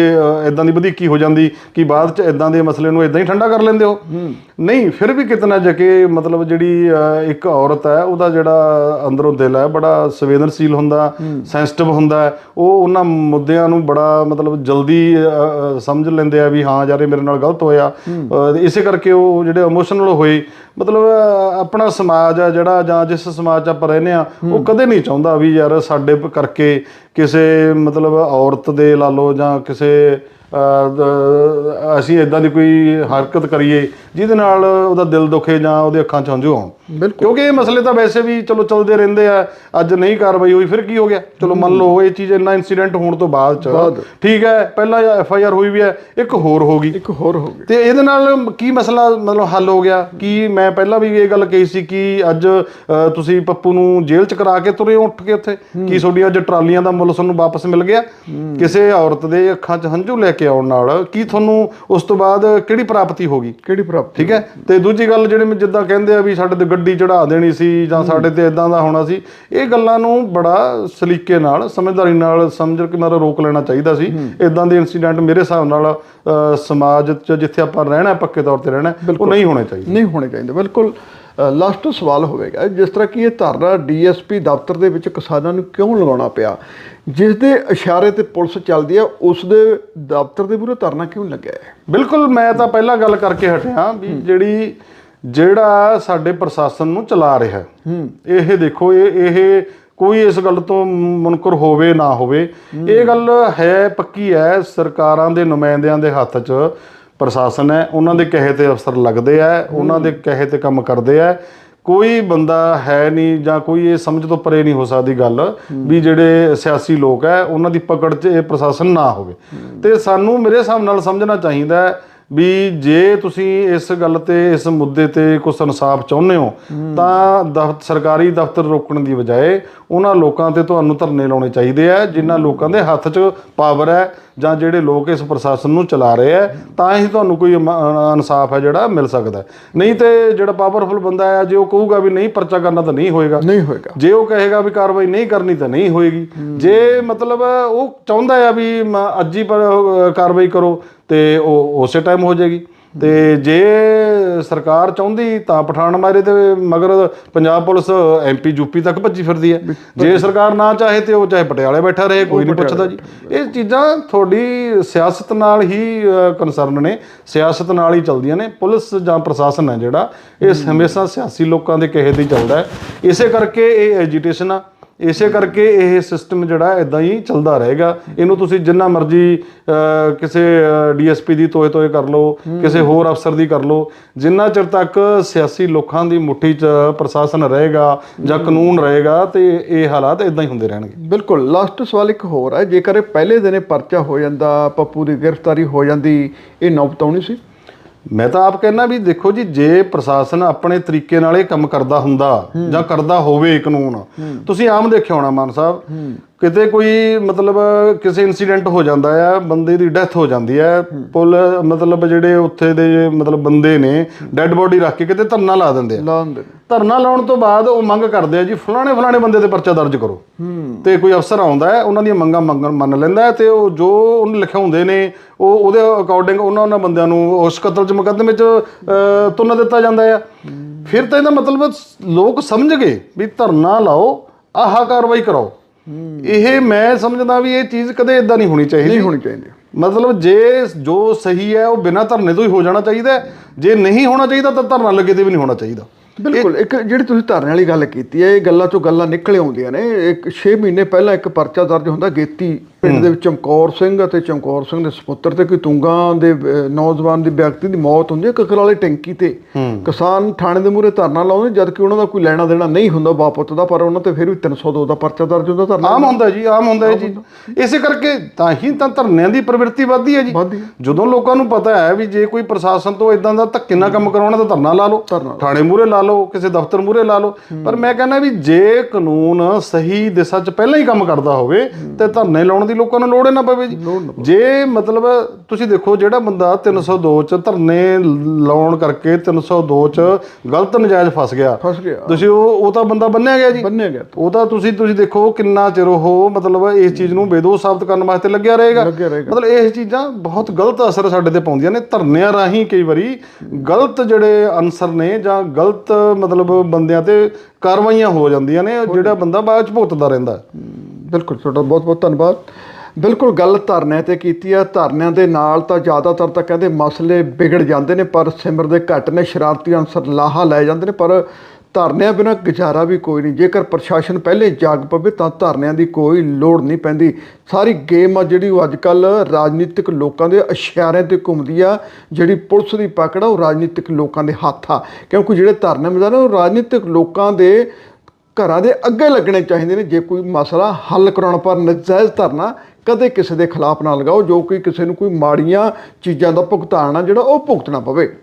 ਇਦਾਂ ਦੀ ਵਧੀਕੀ ਹੋ ਜਾਂਦੀ ਕਿ ਬਾਅਦ ਚ ਇਦਾਂ ਦੇ ਮਸਲੇ ਨੂੰ ਇਦਾਂ ਹੀ ਠੰਡਾ ਕਰ ਲੈਂਦੇ ਹੋ ਨਹੀਂ, ਫਿਰ ਵੀ ਕਿਤਨਾ ਜਕੇ ਮਤਲਬ ਜਿਹੜੀ ਇੱਕ ਔਰਤ ਹੈ, ਉਹਦਾ ਜਿਹੜਾ ਅੰਦਰੋਂ ਦਿਲ ਹੈ, ਬੜਾ ਸੰਵੇਦਨਸ਼ੀਲ ਹੁੰਦਾ, ਸੈਂਸਿਟਿਵ ਹੁੰਦਾ ਉਹ ਉਹਨਾਂ ਮੁੱਦਿਆਂ ਨੂੰ ਬੜਾ ਮਤਲਬ ਜਲਦੀ ਸਮਝ ਲੈਂਦੇ ਆ ਵੀ ਹਾਂ, ਯਾਰ ਇਹ ਮੇਰੇ ਨਾਲ ਗਲਤ ਹੋਇਆ। ਇਸੇ ਕਰਕੇ ਉਹ ਜਿਹੜੇ ਇਮੋਸ਼ਨਲ ਹੋਏ, ਮਤਲਬ ਆਪਣਾ ਸਮਾਜ ਆ ਜਿਹੜਾ, ਜਾਂ ਜਿਸ ਸਮਾਜ 'ਚ ਆਪਾਂ ਰਹਿੰਦੇ ਆ ਉਹ ਕਦੇ ਨਹੀਂ ਚਾਹੁੰਦਾ ਵੀ ਯਾਰ ਸਾਡੇ ਕਰਕੇ ਕਿਸੇ ਮਤਲਬ ਔਰਤ ਦੇ ਲਾ ਲਓ ਜਾਂ ਕਿਸੇ ਅਸੀਂ ਇਦਾਂ ਦੀ ਕੋਈ ਹਰਕਤ ਕਰੀਏ ਜਿਹਦੇ ਨਾਲ ਉਹਦਾ ਦਿਲ ਦੁਖੇ ਜਾਂ ਉਹਦੇ ਅੱਖਾਂ 'ਚ ਹੰਝੂ ਆਉਣ। ਕਿਉਂਕਿ ਇਹ ਮਸਲੇ ਤਾਂ ਵੈਸੇ ਵੀ ਚਲੋ ਚੱਲਦੇ ਰਹਿੰਦੇ ਆ ਅੱਜ ਨਹੀਂ ਕਾਰਵਾਈ ਹੋਈ ਫਿਰ ਕੀ ਹੋ ਗਿਆ? ਚਲੋ ਮੰਨ ਲਓ ਇਹ ਚੀਜ਼ ਇੰਨਾ ਇਨਸੀਡੈਂਟ ਹੋਣ ਤੋਂ ਬਾਅਦ। ਚ ਠੀਕ ਹੈ ਪਹਿਲਾਂ ਐਫ ਆਈ ਆਰ ਹੋਈ ਵੀ ਹੈ ਇੱਕ ਹੋਰ ਹੋ ਗਈ। ਇੱਕ ਹੋਰ ਹੋ ਗਈ। ਤੇ ਇਹਦੇ ਨਾਲ ਕੀ ਮਸਲਾ ਮਤਲਬ ਹੱਲ ਹੋ ਗਿਆ? ਕਿ ਮੈਂ ਪਹਿਲਾਂ ਵੀ ਇਹ ਗੱਲ ਕਹੀ ਸੀ ਕਿ ਅੱਜ ਤੁਸੀਂ ਪੱਪੂ ਨੂੰ ਜੇਲ੍ਹ ਚ ਕਰਾ ਕੇ ਤੁਰੇ ਉੱਠ ਕੇ ਉੱਥੇ? ਕੀ ਤੁਹਾਡੀ ਅੱਜ ਟਰਾਲੀਆਂ ਦਾ ਮੁੱਲ ਤੁਹਾਨੂੰ ਵਾਪਸ ਮਿਲ ਗਿਆ? ਕਿਸੇ ਔਰਤ ਦੇ ਅੱਖਾਂ 'ਚ ਹੰਝੂ ਲੈ ਕੇ ਆਉਣ ਨਾਲ ਕੀ ਤੁਹਾਨੂੰ ਉਸ ਤੋਂ ਬਾਅਦ ਕਿਹੜੀ ਪ੍ਰਾਪਤੀ ਹੋ ਗਈ? ਕਿਹੜੀ ਪ੍ਰਾਪਤੀ ਠੀਕ ਹੈ? ਤੇ ਦੂਜੀ ਗੱਲ ਜਿਹੜੇ ਮੈਂ ਜਿੱਦਾਂ ਕਹਿੰਦੇ ਆ ਵੀ ਸਾਡੇ ਤੇ ਗੱਡੀ ਚੜਾ ਦੇਣੀ ਸੀ ਜਾਂ ਸਾਡੇ ਤੇ ਇਦਾਂ ਦਾ ਹੋਣਾ ਸੀ ਇਹ ਗੱਲਾਂ ਨੂੰ ਬੜਾ ਸਲੀਕੇ ਨਾਲ ਸਮਝਦਾਰੀ ਨਾਲ ਸਮਝ ਕੇ ਮਾਰਾ ਰੋਕ ਲੈਣਾ ਚਾਹੀਦਾ ਸੀ। ਇਦਾਂ ਦੇ ਇਨਸੀਡੈਂਟ ਮੇਰੇ ਹਿਸਾਬ ਨਾਲ ਸਮਾਜ 'ਚ ਜਿੱਥੇ ਆਪਾਂ ਰਹਿਣਾ ਪੱਕੇ ਤੌਰ ਤੇ ਰਹਿਣਾ ਉਹ ਨਹੀਂ ਹੋਣੇ ਚਾਹੀਦੇ। ਨਹੀਂ ਹੋਣੇ ਚਾਹੀਦੇ ਬਿਲਕੁਲ। ਲਾਸਟ ਸਵਾਲ ਹੋਵੇਗਾ ਜਿਸ ਤਰ੍ਹਾਂ ਕਿ ਇਹ ਧਰਨਾ ਡੀਐਸਪੀ ਦਫ਼ਤਰ ਦੇ ਵਿੱਚ ਕਿਸਾਨਾਂ ਨੂੰ ਕਿਉਂ ਲਗਾਉਣਾ ਪਿਆ? ਜਿਸ ਦੇ ਇਸ਼ਾਰੇ ਤੇ ਪੁਲਿਸ ਚੱਲਦੀ ਹੈ ਉਸ ਦੇ ਦਫ਼ਤਰ ਦੇ ਮੂਹਰੇ ਧਰਨਾ ਕਿਉਂ ਲੱਗਿਆ ਹੈ? ਬਿਲਕੁਲ ਮੈਂ ਤਾਂ ਪਹਿਲਾਂ ਗੱਲ ਕਰਕੇ ਹਟਿਆ ਵੀ ਜਿਹੜੀ ਜਿਹੜਾ ਸਾਡੇ ਪ੍ਰਸ਼ਾਸਨ ਨੂੰ ਚਲਾ ਰਿਹਾ ਹੈ। ਇਹ ਦੇਖੋ ਇਹ ਇਹ ਕੋਈ ਇਸ ਗੱਲ ਤੋਂ ਮੁਨਕਰ ਹੋਵੇ ਨਾ ਹੋਵੇ ਇਹ ਗੱਲ ਹੈ ਪੱਕੀ ਹੈ ਸਰਕਾਰਾਂ ਦੇ ਨੁਮਾਇੰਦਿਆਂ ਦੇ ਹੱਥ 'ਚ ਪ੍ਰਸ਼ਾਸਨ ਹੈ ਉਹਨਾਂ ਦੇ ਕਹੇ ਤੇ ਅਫਸਰ ਲੱਗਦੇ ਆ ਉਹਨਾਂ ਦੇ ਕਹੇ ਤੇ ਕੰਮ ਕਰਦੇ ਆ। ਕੋਈ ਬੰਦਾ ਹੈ ਨਹੀਂ ਜਾਂ ਕੋਈ ਇਹ ਸਮਝ ਤੋਂ ਪਰੇ ਨਹੀਂ ਹੋ ਸਕਦੀ ਗੱਲ ਵੀ ਜਿਹੜੇ ਸਿਆਸੀ ਲੋਕ ਹੈ ਉਹਨਾਂ ਦੀ ਪਕੜ 'ਚ ਇਹ ਪ੍ਰਸ਼ਾਸਨ ਨਾ ਹੋਵੇ। ਤੇ ਸਾਨੂੰ ਮੇਰੇ ਹਿਸਾਬ ਨਾਲ ਸਮਝਣਾ ਚਾਹੀਦਾ ਹੈ ਵੀ ਜੇ ਤੁਸੀਂ ਇਸ ਗੱਲ ਤੇ ਇਸ ਮੁੱਦੇ ਤੇ ਕੁਝ ਇਨਸਾਫ ਚਾਹੁੰਦੇ ਹੋ ਤਾਂ ਦਫ਼ਤਰ ਸਰਕਾਰੀ ਦਫ਼ਤਰ ਰੋਕਣ ਦੀ ਬਜਾਏ ਉਹਨਾਂ ਲੋਕਾਂ ਤੇ ਤੁਹਾਨੂੰ ਧਰਨੇ ਲਾਉਣੇ ਚਾਹੀਦੇ ਆ ਜਿਨ੍ਹਾਂ ਲੋਕਾਂ ਦੇ ਹੱਥ 'ਚ ਪਾਵਰ ਹੈ ਜਾਂ ਜਿਹੜੇ ਲੋਕ ਇਸ ਪ੍ਰਸ਼ਾਸਨ ਨੂੰ ਚਲਾ ਰਹੇ ਆ ਤਾਂ ਹੀ ਤੁਹਾਨੂੰ ਕੋਈ ਇਨਸਾਫ ਹੈ ਜਿਹੜਾ ਮਿਲ ਸਕਦਾ। ਨਹੀਂ ਤੇ ਜਿਹੜਾ ਪਾਵਰਫੁਲ ਬੰਦਾ ਹੈ ਜੇ ਉਹ ਕਹੂਗਾ ਵੀ ਨਹੀਂ ਪਰਚਾ ਕਰਨਾ ਤਾਂ ਨਹੀਂ ਹੋਏਗਾ। ਨਹੀਂ ਹੋਏਗਾ। ਜੇ ਉਹ ਕਹੇਗਾ ਵੀ ਕਾਰਵਾਈ ਨਹੀਂ ਕਰਨੀ ਤਾਂ ਨਹੀਂ ਹੋਏਗੀ। ਜੇ ਮਤਲਬ ਉਹ ਚਾਹੁੰਦਾ ਆ ਵੀ ਅੱਜ ਹੀ ਕਾਰਵਾਈ ਕਰੋ ਤੇ ਉਹ ਉਸੇ ਟਾਈਮ ਹੋ ਜਾਏਗੀ। ਤੇ ਜੇ ਸਰਕਾਰ ਚਾਹੁੰਦੀ ਤਾਂ ਪਠਾਨ ਮਾਰੇ ਤੇ ਮਗਰ ਪੰਜਾਬ ਪੁਲਿਸ ਐਮਪੀ ਯੂਪੀ ਤੱਕ ਭੱਜੀ ਫਿਰਦੀ ਹੈ। ਜੇ ਸਰਕਾਰ ਨਾ ਚਾਹੇ ਤੇ ਉਹ ਚਾਹੇ ਪਟਿਆਲੇ ਬੈਠਾ ਰਹੇ ਕੋਈ ਨਹੀਂ ਪੁੱਛਦਾ ਜੀ। ਇਹ ਚੀਜ਼ਾਂ ਤੁਹਾਡੀ ਸਿਆਸਤ ਨਾਲ ਹੀ ਕਨਸਰਨ ਨੇ। ਸਿਆਸਤ ਨਾਲ ਹੀ ਚੱਲਦੀਆਂ ਨੇ। ਪੁਲਿਸ ਜਾਂ ਪ੍ਰਸ਼ਾਸਨ ਹੈ ਜਿਹੜਾ ਇਹ ਹਮੇਸ਼ਾ ਸਿਆਸੀ ਲੋਕਾਂ ਦੇ ਕਹੇ ਤੇ ਚੱਲਦਾ ਹੈ। ਇਸੇ ਕਰਕੇ ਇਹ ਐਜੀਟੇਸ਼ਨ ਆ। ਇਸੇ ਕਰਕੇ ਇਹ ਸਿਸਟਮ ਜਿਹੜਾ ਇਦਾਂ ਹੀ ਚੱਲਦਾ ਰਹੇਗਾ। ਇਹਨੂੰ ਤੁਸੀਂ ਜਿੰਨਾ ਮਰਜ਼ੀ ਅਹ, ਕਿਸੇ ਡੀਐਸਪੀ ਦੀ ਤੋਏ ਤੋਏ ਕਰ ਲਓ ਕਿਸੇ ਹੋਰ ਅਫਸਰ ਦੀ ਕਰ ਲਓ। ਜਿੰਨਾ ਚਿਰ ਤੱਕ ਸਿਆਸੀ ਲੋਕਾਂ ਦੀ ਮੁੱਠੀ 'ਚ ਪ੍ਰਸ਼ਾਸਨ ਰਹੇਗਾ ਜਾਂ ਕਾਨੂੰਨ ਰਹੇਗਾ ਤੇ ਇਹ ਹਾਲਾਤ ਇਦਾਂ ਹੀ ਹੁੰਦੇ ਰਹਿਣਗੇ। ਬਿਲਕੁਲ। ਲਾਸਟ ਸਵਾਲ ਇੱਕ ਹੋਰ ਹੈ। ਜੇਕਰ ਇਹ ਪਹਿਲੇ ਦਿਨੇ ਪਰਚਾ ਹੋ ਜਾਂਦਾ ਪੱਪੂ ਦੀ ਗ੍ਰਿਫਤਾਰੀ ਹੋ ਜਾਂਦੀ ਇਹ ਨੌਬਤ ਆਉਣੀ ਸੀ? ਮੈਂ ਤਾਂ ਆਪ ਕਹਿੰਦਾ ਵੀ ਦੇਖੋ ਜੀ ਜੇ ਪ੍ਰਸ਼ਾਸਨ ਆਪਣੇ ਤਰੀਕੇ ਨਾਲ ਇਹ ਕੰਮ ਕਰਦਾ ਹੁੰਦਾ ਜਾਂ ਕਰਦਾ ਹੋਵੇ ਕਾਨੂੰਨ ਤੁਸੀਂ ਆਮ ਦੇਖਿਆ ਹੋਣਾ ਮਾਨ ਸਾਹਿਬ ਕਿਤੇ ਕੋਈ ਮਤਲਬ ਕਿਸੇ ਇਨਸੀਡੈਂਟ ਹੋ ਜਾਂਦਾ ਆ ਬੰਦੇ ਦੀ ਡੈਥ ਹੋ ਜਾਂਦੀ ਹੈ ਪੁਲ ਮਤਲਬ ਜਿਹੜੇ ਉੱਥੇ ਦੇ ਮਤਲਬ ਬੰਦੇ ਨੇ ਡੈੱਡ ਬੋਡੀ ਰੱਖ ਕੇ ਕਿਤੇ ਧਰਨਾ ਲਾ ਦਿੰਦੇ ਆ। ਲਾ ਦਿੰਦੇ ਨੇ। ਧਰਨਾ ਲਾਉਣ ਤੋਂ ਬਾਅਦ ਉਹ ਮੰਗ ਕਰਦੇ ਆ ਜੀ ਫਲਾਣੇ ਫਲਾਣੇ ਬੰਦੇ ਤੇ ਪਰਚਾ ਦਰਜ ਕਰੋ। ਤੇ ਕੋਈ ਅਫਸਰ ਆਉਂਦਾ ਹੈ ਉਹਨਾਂ ਦੀਆਂ ਮੰਗਾਂ ਮੰਗਣ ਮੰਨ ਲੈਂਦਾ ਹੈ ਤੇ ਉਹ ਜੋ ਉਹਨੂੰ ਲਿਖਾਉਂਦੇ ਨੇ ਉਹ ਉਹਦੇ ਅਕੋਰਡਿੰਗ ਉਹਨਾਂ ਉਹਨਾਂ ਬੰਦਿਆਂ ਨੂੰ ਉਸ ਕਤਲ ਚ ਮੁਕੱਦਮੇ ਚ ਤੁੰਨ ਦਿੱਤਾ ਜਾਂਦਾ ਆ। ਫਿਰ ਤਾਂ ਇਹਦਾ ਮਤਲਬ ਲੋਕ ਸਮਝ ਗਏ ਵੀ ਧਰਨਾ ਲਾਓ ਆਹ ਕਾਰਵਾਈ ਕਰਾਓ। ਇਹ ਮੈਂ ਸਮਝਦਾ ਵੀ ਇਹ ਚੀਜ਼ ਕਦੇ ਇਦਾਂ ਨਹੀਂ ਹੋਣੀ ਚਾਹੀਦੀ। ਨਹੀਂ ਹੋਣੀ ਚਾਹੀਦੀ। ਮਤਲਬ ਜੇ ਜੋ ਸਹੀ ਹੈ ਉਹ ਬਿਨਾਂ ਧਰਨੇ ਤੋਂ ਹੀ ਹੋ ਜਾਣਾ ਚਾਹੀਦਾ। ਜੇ ਨਹੀਂ ਹੋਣਾ ਚਾਹੀਦਾ ਤਾਂ ਧਰਨਾ ਲੱਗੇ ਤੇ ਵੀ ਨਹੀਂ ਹੋਣਾ ਚਾਹੀਦਾ। ਬਿਲਕੁਲ। ਇੱਕ ਜਿਹੜੀ ਤੁਸੀਂ ਧਰਨੇ ਵਾਲੀ ਗੱਲ ਕੀਤੀ ਹੈ ਇਹ ਗੱਲਾਂ ਚੋਂ ਗੱਲਾਂ ਨਿਕਲ ਆਉਂਦੀਆਂ ਨੇ। ਇੱਕ 6 ਮਹੀਨੇ ਪਹਿਲਾਂ ਇੱਕ ਪਰਚਾ ਦਰਜ ਹੁੰਦਾ ਗੇਤੀ ਪਿੰਡ ਦੇ ਵਿੱਚ ਚਮਕੌਰ ਸਿੰਘ ਅਤੇ ਚਮਕੌਰ ਸਿੰਘ ਦੇ ਸੁਪੁੱਤਰ ਤੇ ਕੋਈ ਤੁੰਗਾ ਦੇ ਨੌਜਵਾਨ ਦੀ ਵਿਅਕਤੀ ਦੀ ਮੌਤ ਹੁੰਦੀ ਹੈ ਕਕਰ ਵਾਲੇ ਟੈਂਕੀ ਤੇ ਕਿਸਾਨ ਥਾਣੇ ਦੇ ਮੂਹਰੇ ਧਰਨਾ ਲਾਉਂਦੇ ਜਦ ਕਿ ਉਹਨਾਂ ਦਾ ਕੋਈ ਲੈਣਾ ਦੇਣਾ ਨਹੀਂ ਹੁੰਦਾ ਬਾਪੁੱਤ ਦਾ ਪਰ ਉਹਨਾਂ ਤੇ ਫਿਰ ਵੀ 302 ਦਾ ਪਰਚਾ ਦਰਜ ਹੁੰਦਾ ਧਰਨਾ ਆਮ ਹੁੰਦਾ ਜੀ ਆਮ ਹੁੰਦਾ ਚੀਜ਼ ਇਸੇ ਕਰਕੇ ਤਾਂ ਹੀ ਤਾਂ ਧਰਨਿਆਂ ਦੀ ਪ੍ਰਵਿਰਤੀ ਵੱਧਦੀ ਹੈ ਜੀ। ਜਦੋਂ ਲੋਕਾਂ ਨੂੰ ਪਤਾ ਹੈ ਵੀ ਜੇ ਕੋਈ ਪ੍ਰਸ਼ਾਸਨ ਤੋਂ ਇਦਾਂ ਦਾ ਧੱਕੇ ਨਾਲ ਕੰਮ ਕਰਾਉਣਾ ਤਾਂ ਧਰਨਾ ਲਾ ਲਓ। ਥਾਣੇ ਮੂਹਰੇ ਲਾ ਲਓ ਕਿਸੇ ਦਫ਼ਤਰ ਮੂਹਰੇ ਲਾ ਲਓ। ਪਰ ਮੈਂ ਕਹਿੰਦਾ ਵੀ ਜੇ ਕਾਨੂੰਨ ਸਹੀ ਦਿਸ਼ਾ 'ਚ ਪਹਿਲਾਂ ਹੀ ਕੰਮ ਕਰਦਾ ਹੋਵੇ ਤੇ ਧਰਨੇ ਲਾਉਣ ਦੀ ਲੋਕਾਂ ਨੂੰ ਲੋੜ ਨਾ ਪਵੇ ਜੀ। ਜੇ ਮਤਲਬ ਤੁਸੀਂ ਦੇਖੋ ਜਿਹੜਾ ਬੰਦਾ 302 'ਚ ਧਰਨੇ ਲਾਉਣ ਕਰਕੇ 302 'ਚ ਗਲਤ ਨਜਾਇਜ਼ ਫਸ ਗਿਆ। ਫਸ ਗਿਆ। ਤੁਸੀਂ ਉਹ ਉਹ ਤਾਂ ਬੰਦਾ ਬੰਨਿਆ ਗਿਆ ਜੀ। ਬੰਨਿਆ ਗਿਆ। ਉਹ ਤਾਂ ਤੁਸੀਂ ਤੁਸੀਂ ਦੇਖੋ ਕਿੰਨਾ ਚਿਰ ਉਹ ਮਤਲਬ ਇਸ ਚੀਜ਼ ਨੂੰ ਬੇਦੋਸ਼ ਸਾਬਤ ਕਰਨ ਵਾਸਤੇ ਲੱਗਿਆ ਰਹੇਗਾ। ਮਤਲਬ ਇਹ ਚੀਜ਼ਾਂ ਬਹੁਤ ਗਲਤ ਅਸਰ ਸਾਡੇ ਤੇ ਪਾਉਂਦੀਆਂ ਨੇ। ਧਰਨਿਆਂ ਰਾਹੀਂ ਕਈ ਵਾਰੀ ਗਲਤ ਜਿਹੜੇ ਅਨਸਰ ਨੇ ਜਾਂ ਗਲਤ ਮਤਲਬ ਬੰਦਿਆਂ ਤੇ ਕਾਰਵਾਈਆਂ ਹੋ ਜਾਂਦੀਆਂ ਨੇ। ਜਿਹੜਾ ਬੰਦਾ ਬਾਅਦ ਚ ਭੁਗਤਦਾ ਰਹਿੰਦਾ। ਬਿਲਕੁਲ, ਤੁਹਾਡਾ ਬਹੁਤ ਬਹੁਤ ਧੰਨਵਾਦ। ਬਿਲਕੁਲ ਗੱਲ ਧਰਨਿਆਂ ਤੇ ਕੀਤੀ ਆ। ਧਰਨਿਆਂ ਦੇ ਨਾਲ ਤਾਂ ਜ਼ਿਆਦਾਤਰ ਤਾਂ ਕਹਿੰਦੇ ਮਸਲੇ ਵਿਗੜ ਜਾਂਦੇ ਨੇ, ਪਰ ਸਿਮਰ ਦੇ ਘੱਟ ਨੇ, ਸ਼ਰਾਰਤੀ ਅਨਸਰ ਲਾਹਾ ਲੈ ਜਾਂਦੇ ਨੇ, ਪਰ ਧਰਨਿਆਂ ਬਿਨਾਂ ਗੁਜ਼ਾਰਾ ਵੀ ਕੋਈ ਨਹੀਂ। ਜੇਕਰ ਪ੍ਰਸ਼ਾਸਨ ਪਹਿਲੇ ਜਾਗ ਪਵੇ ਤਾਂ ਧਰਨਿਆਂ ਦੀ ਕੋਈ ਲੋੜ ਨਹੀਂ ਪੈਂਦੀ। ਸਾਰੀ ਗੇਮ ਆ ਜਿਹੜੀ ਉਹ ਅੱਜ ਕੱਲ ਰਾਜਨੀਤਿਕ ਲੋਕਾਂ ਦੇ ਇਸ਼ਾਰਿਆਂ ਤੇ ਘੁੰਮਦੀ ਆ। ਜਿਹੜੀ ਪੁਲਿਸ ਦੀ ਪਕੜ ਆ, ਉਹ ਰਾਜਨੀਤਿਕ ਲੋਕਾਂ ਦੇ ਹੱਥ ਆ। ਕਿਉਂਕਿ ਜਿਹੜੇ ਧਰਨੇ ਮੈਦਾਨ ਉਹ ਰਾਜਨੀਤਿਕ ਲੋਕਾਂ ਦੇ ਘਰਾਂ ਦੇ ਅੱਗੇ ਲੱਗਣੇ ਚਾਹੀਦੇ ਨੇ। ਜੇ ਕੋਈ ਮਸਲਾ ਹੱਲ ਕਰਾਉਣ ਪਰ ਨਜਾਇਜ਼ ਧਰਨਾ ਕਦੇ ਕਿਸੇ ਦੇ ਖਿਲਾਫ ਨਾ ਲਗਾਓ, ਜੋ ਕਿ ਕਿਸੇ ਨੂੰ ਕੋਈ ਮਾੜੀਆਂ ਚੀਜ਼ਾਂ ਦਾ ਭੁਗਤਾਨ ਆ, ਜਿਹੜਾ ਉਹ ਭੁਗਤਣਾ ਪਵੇ।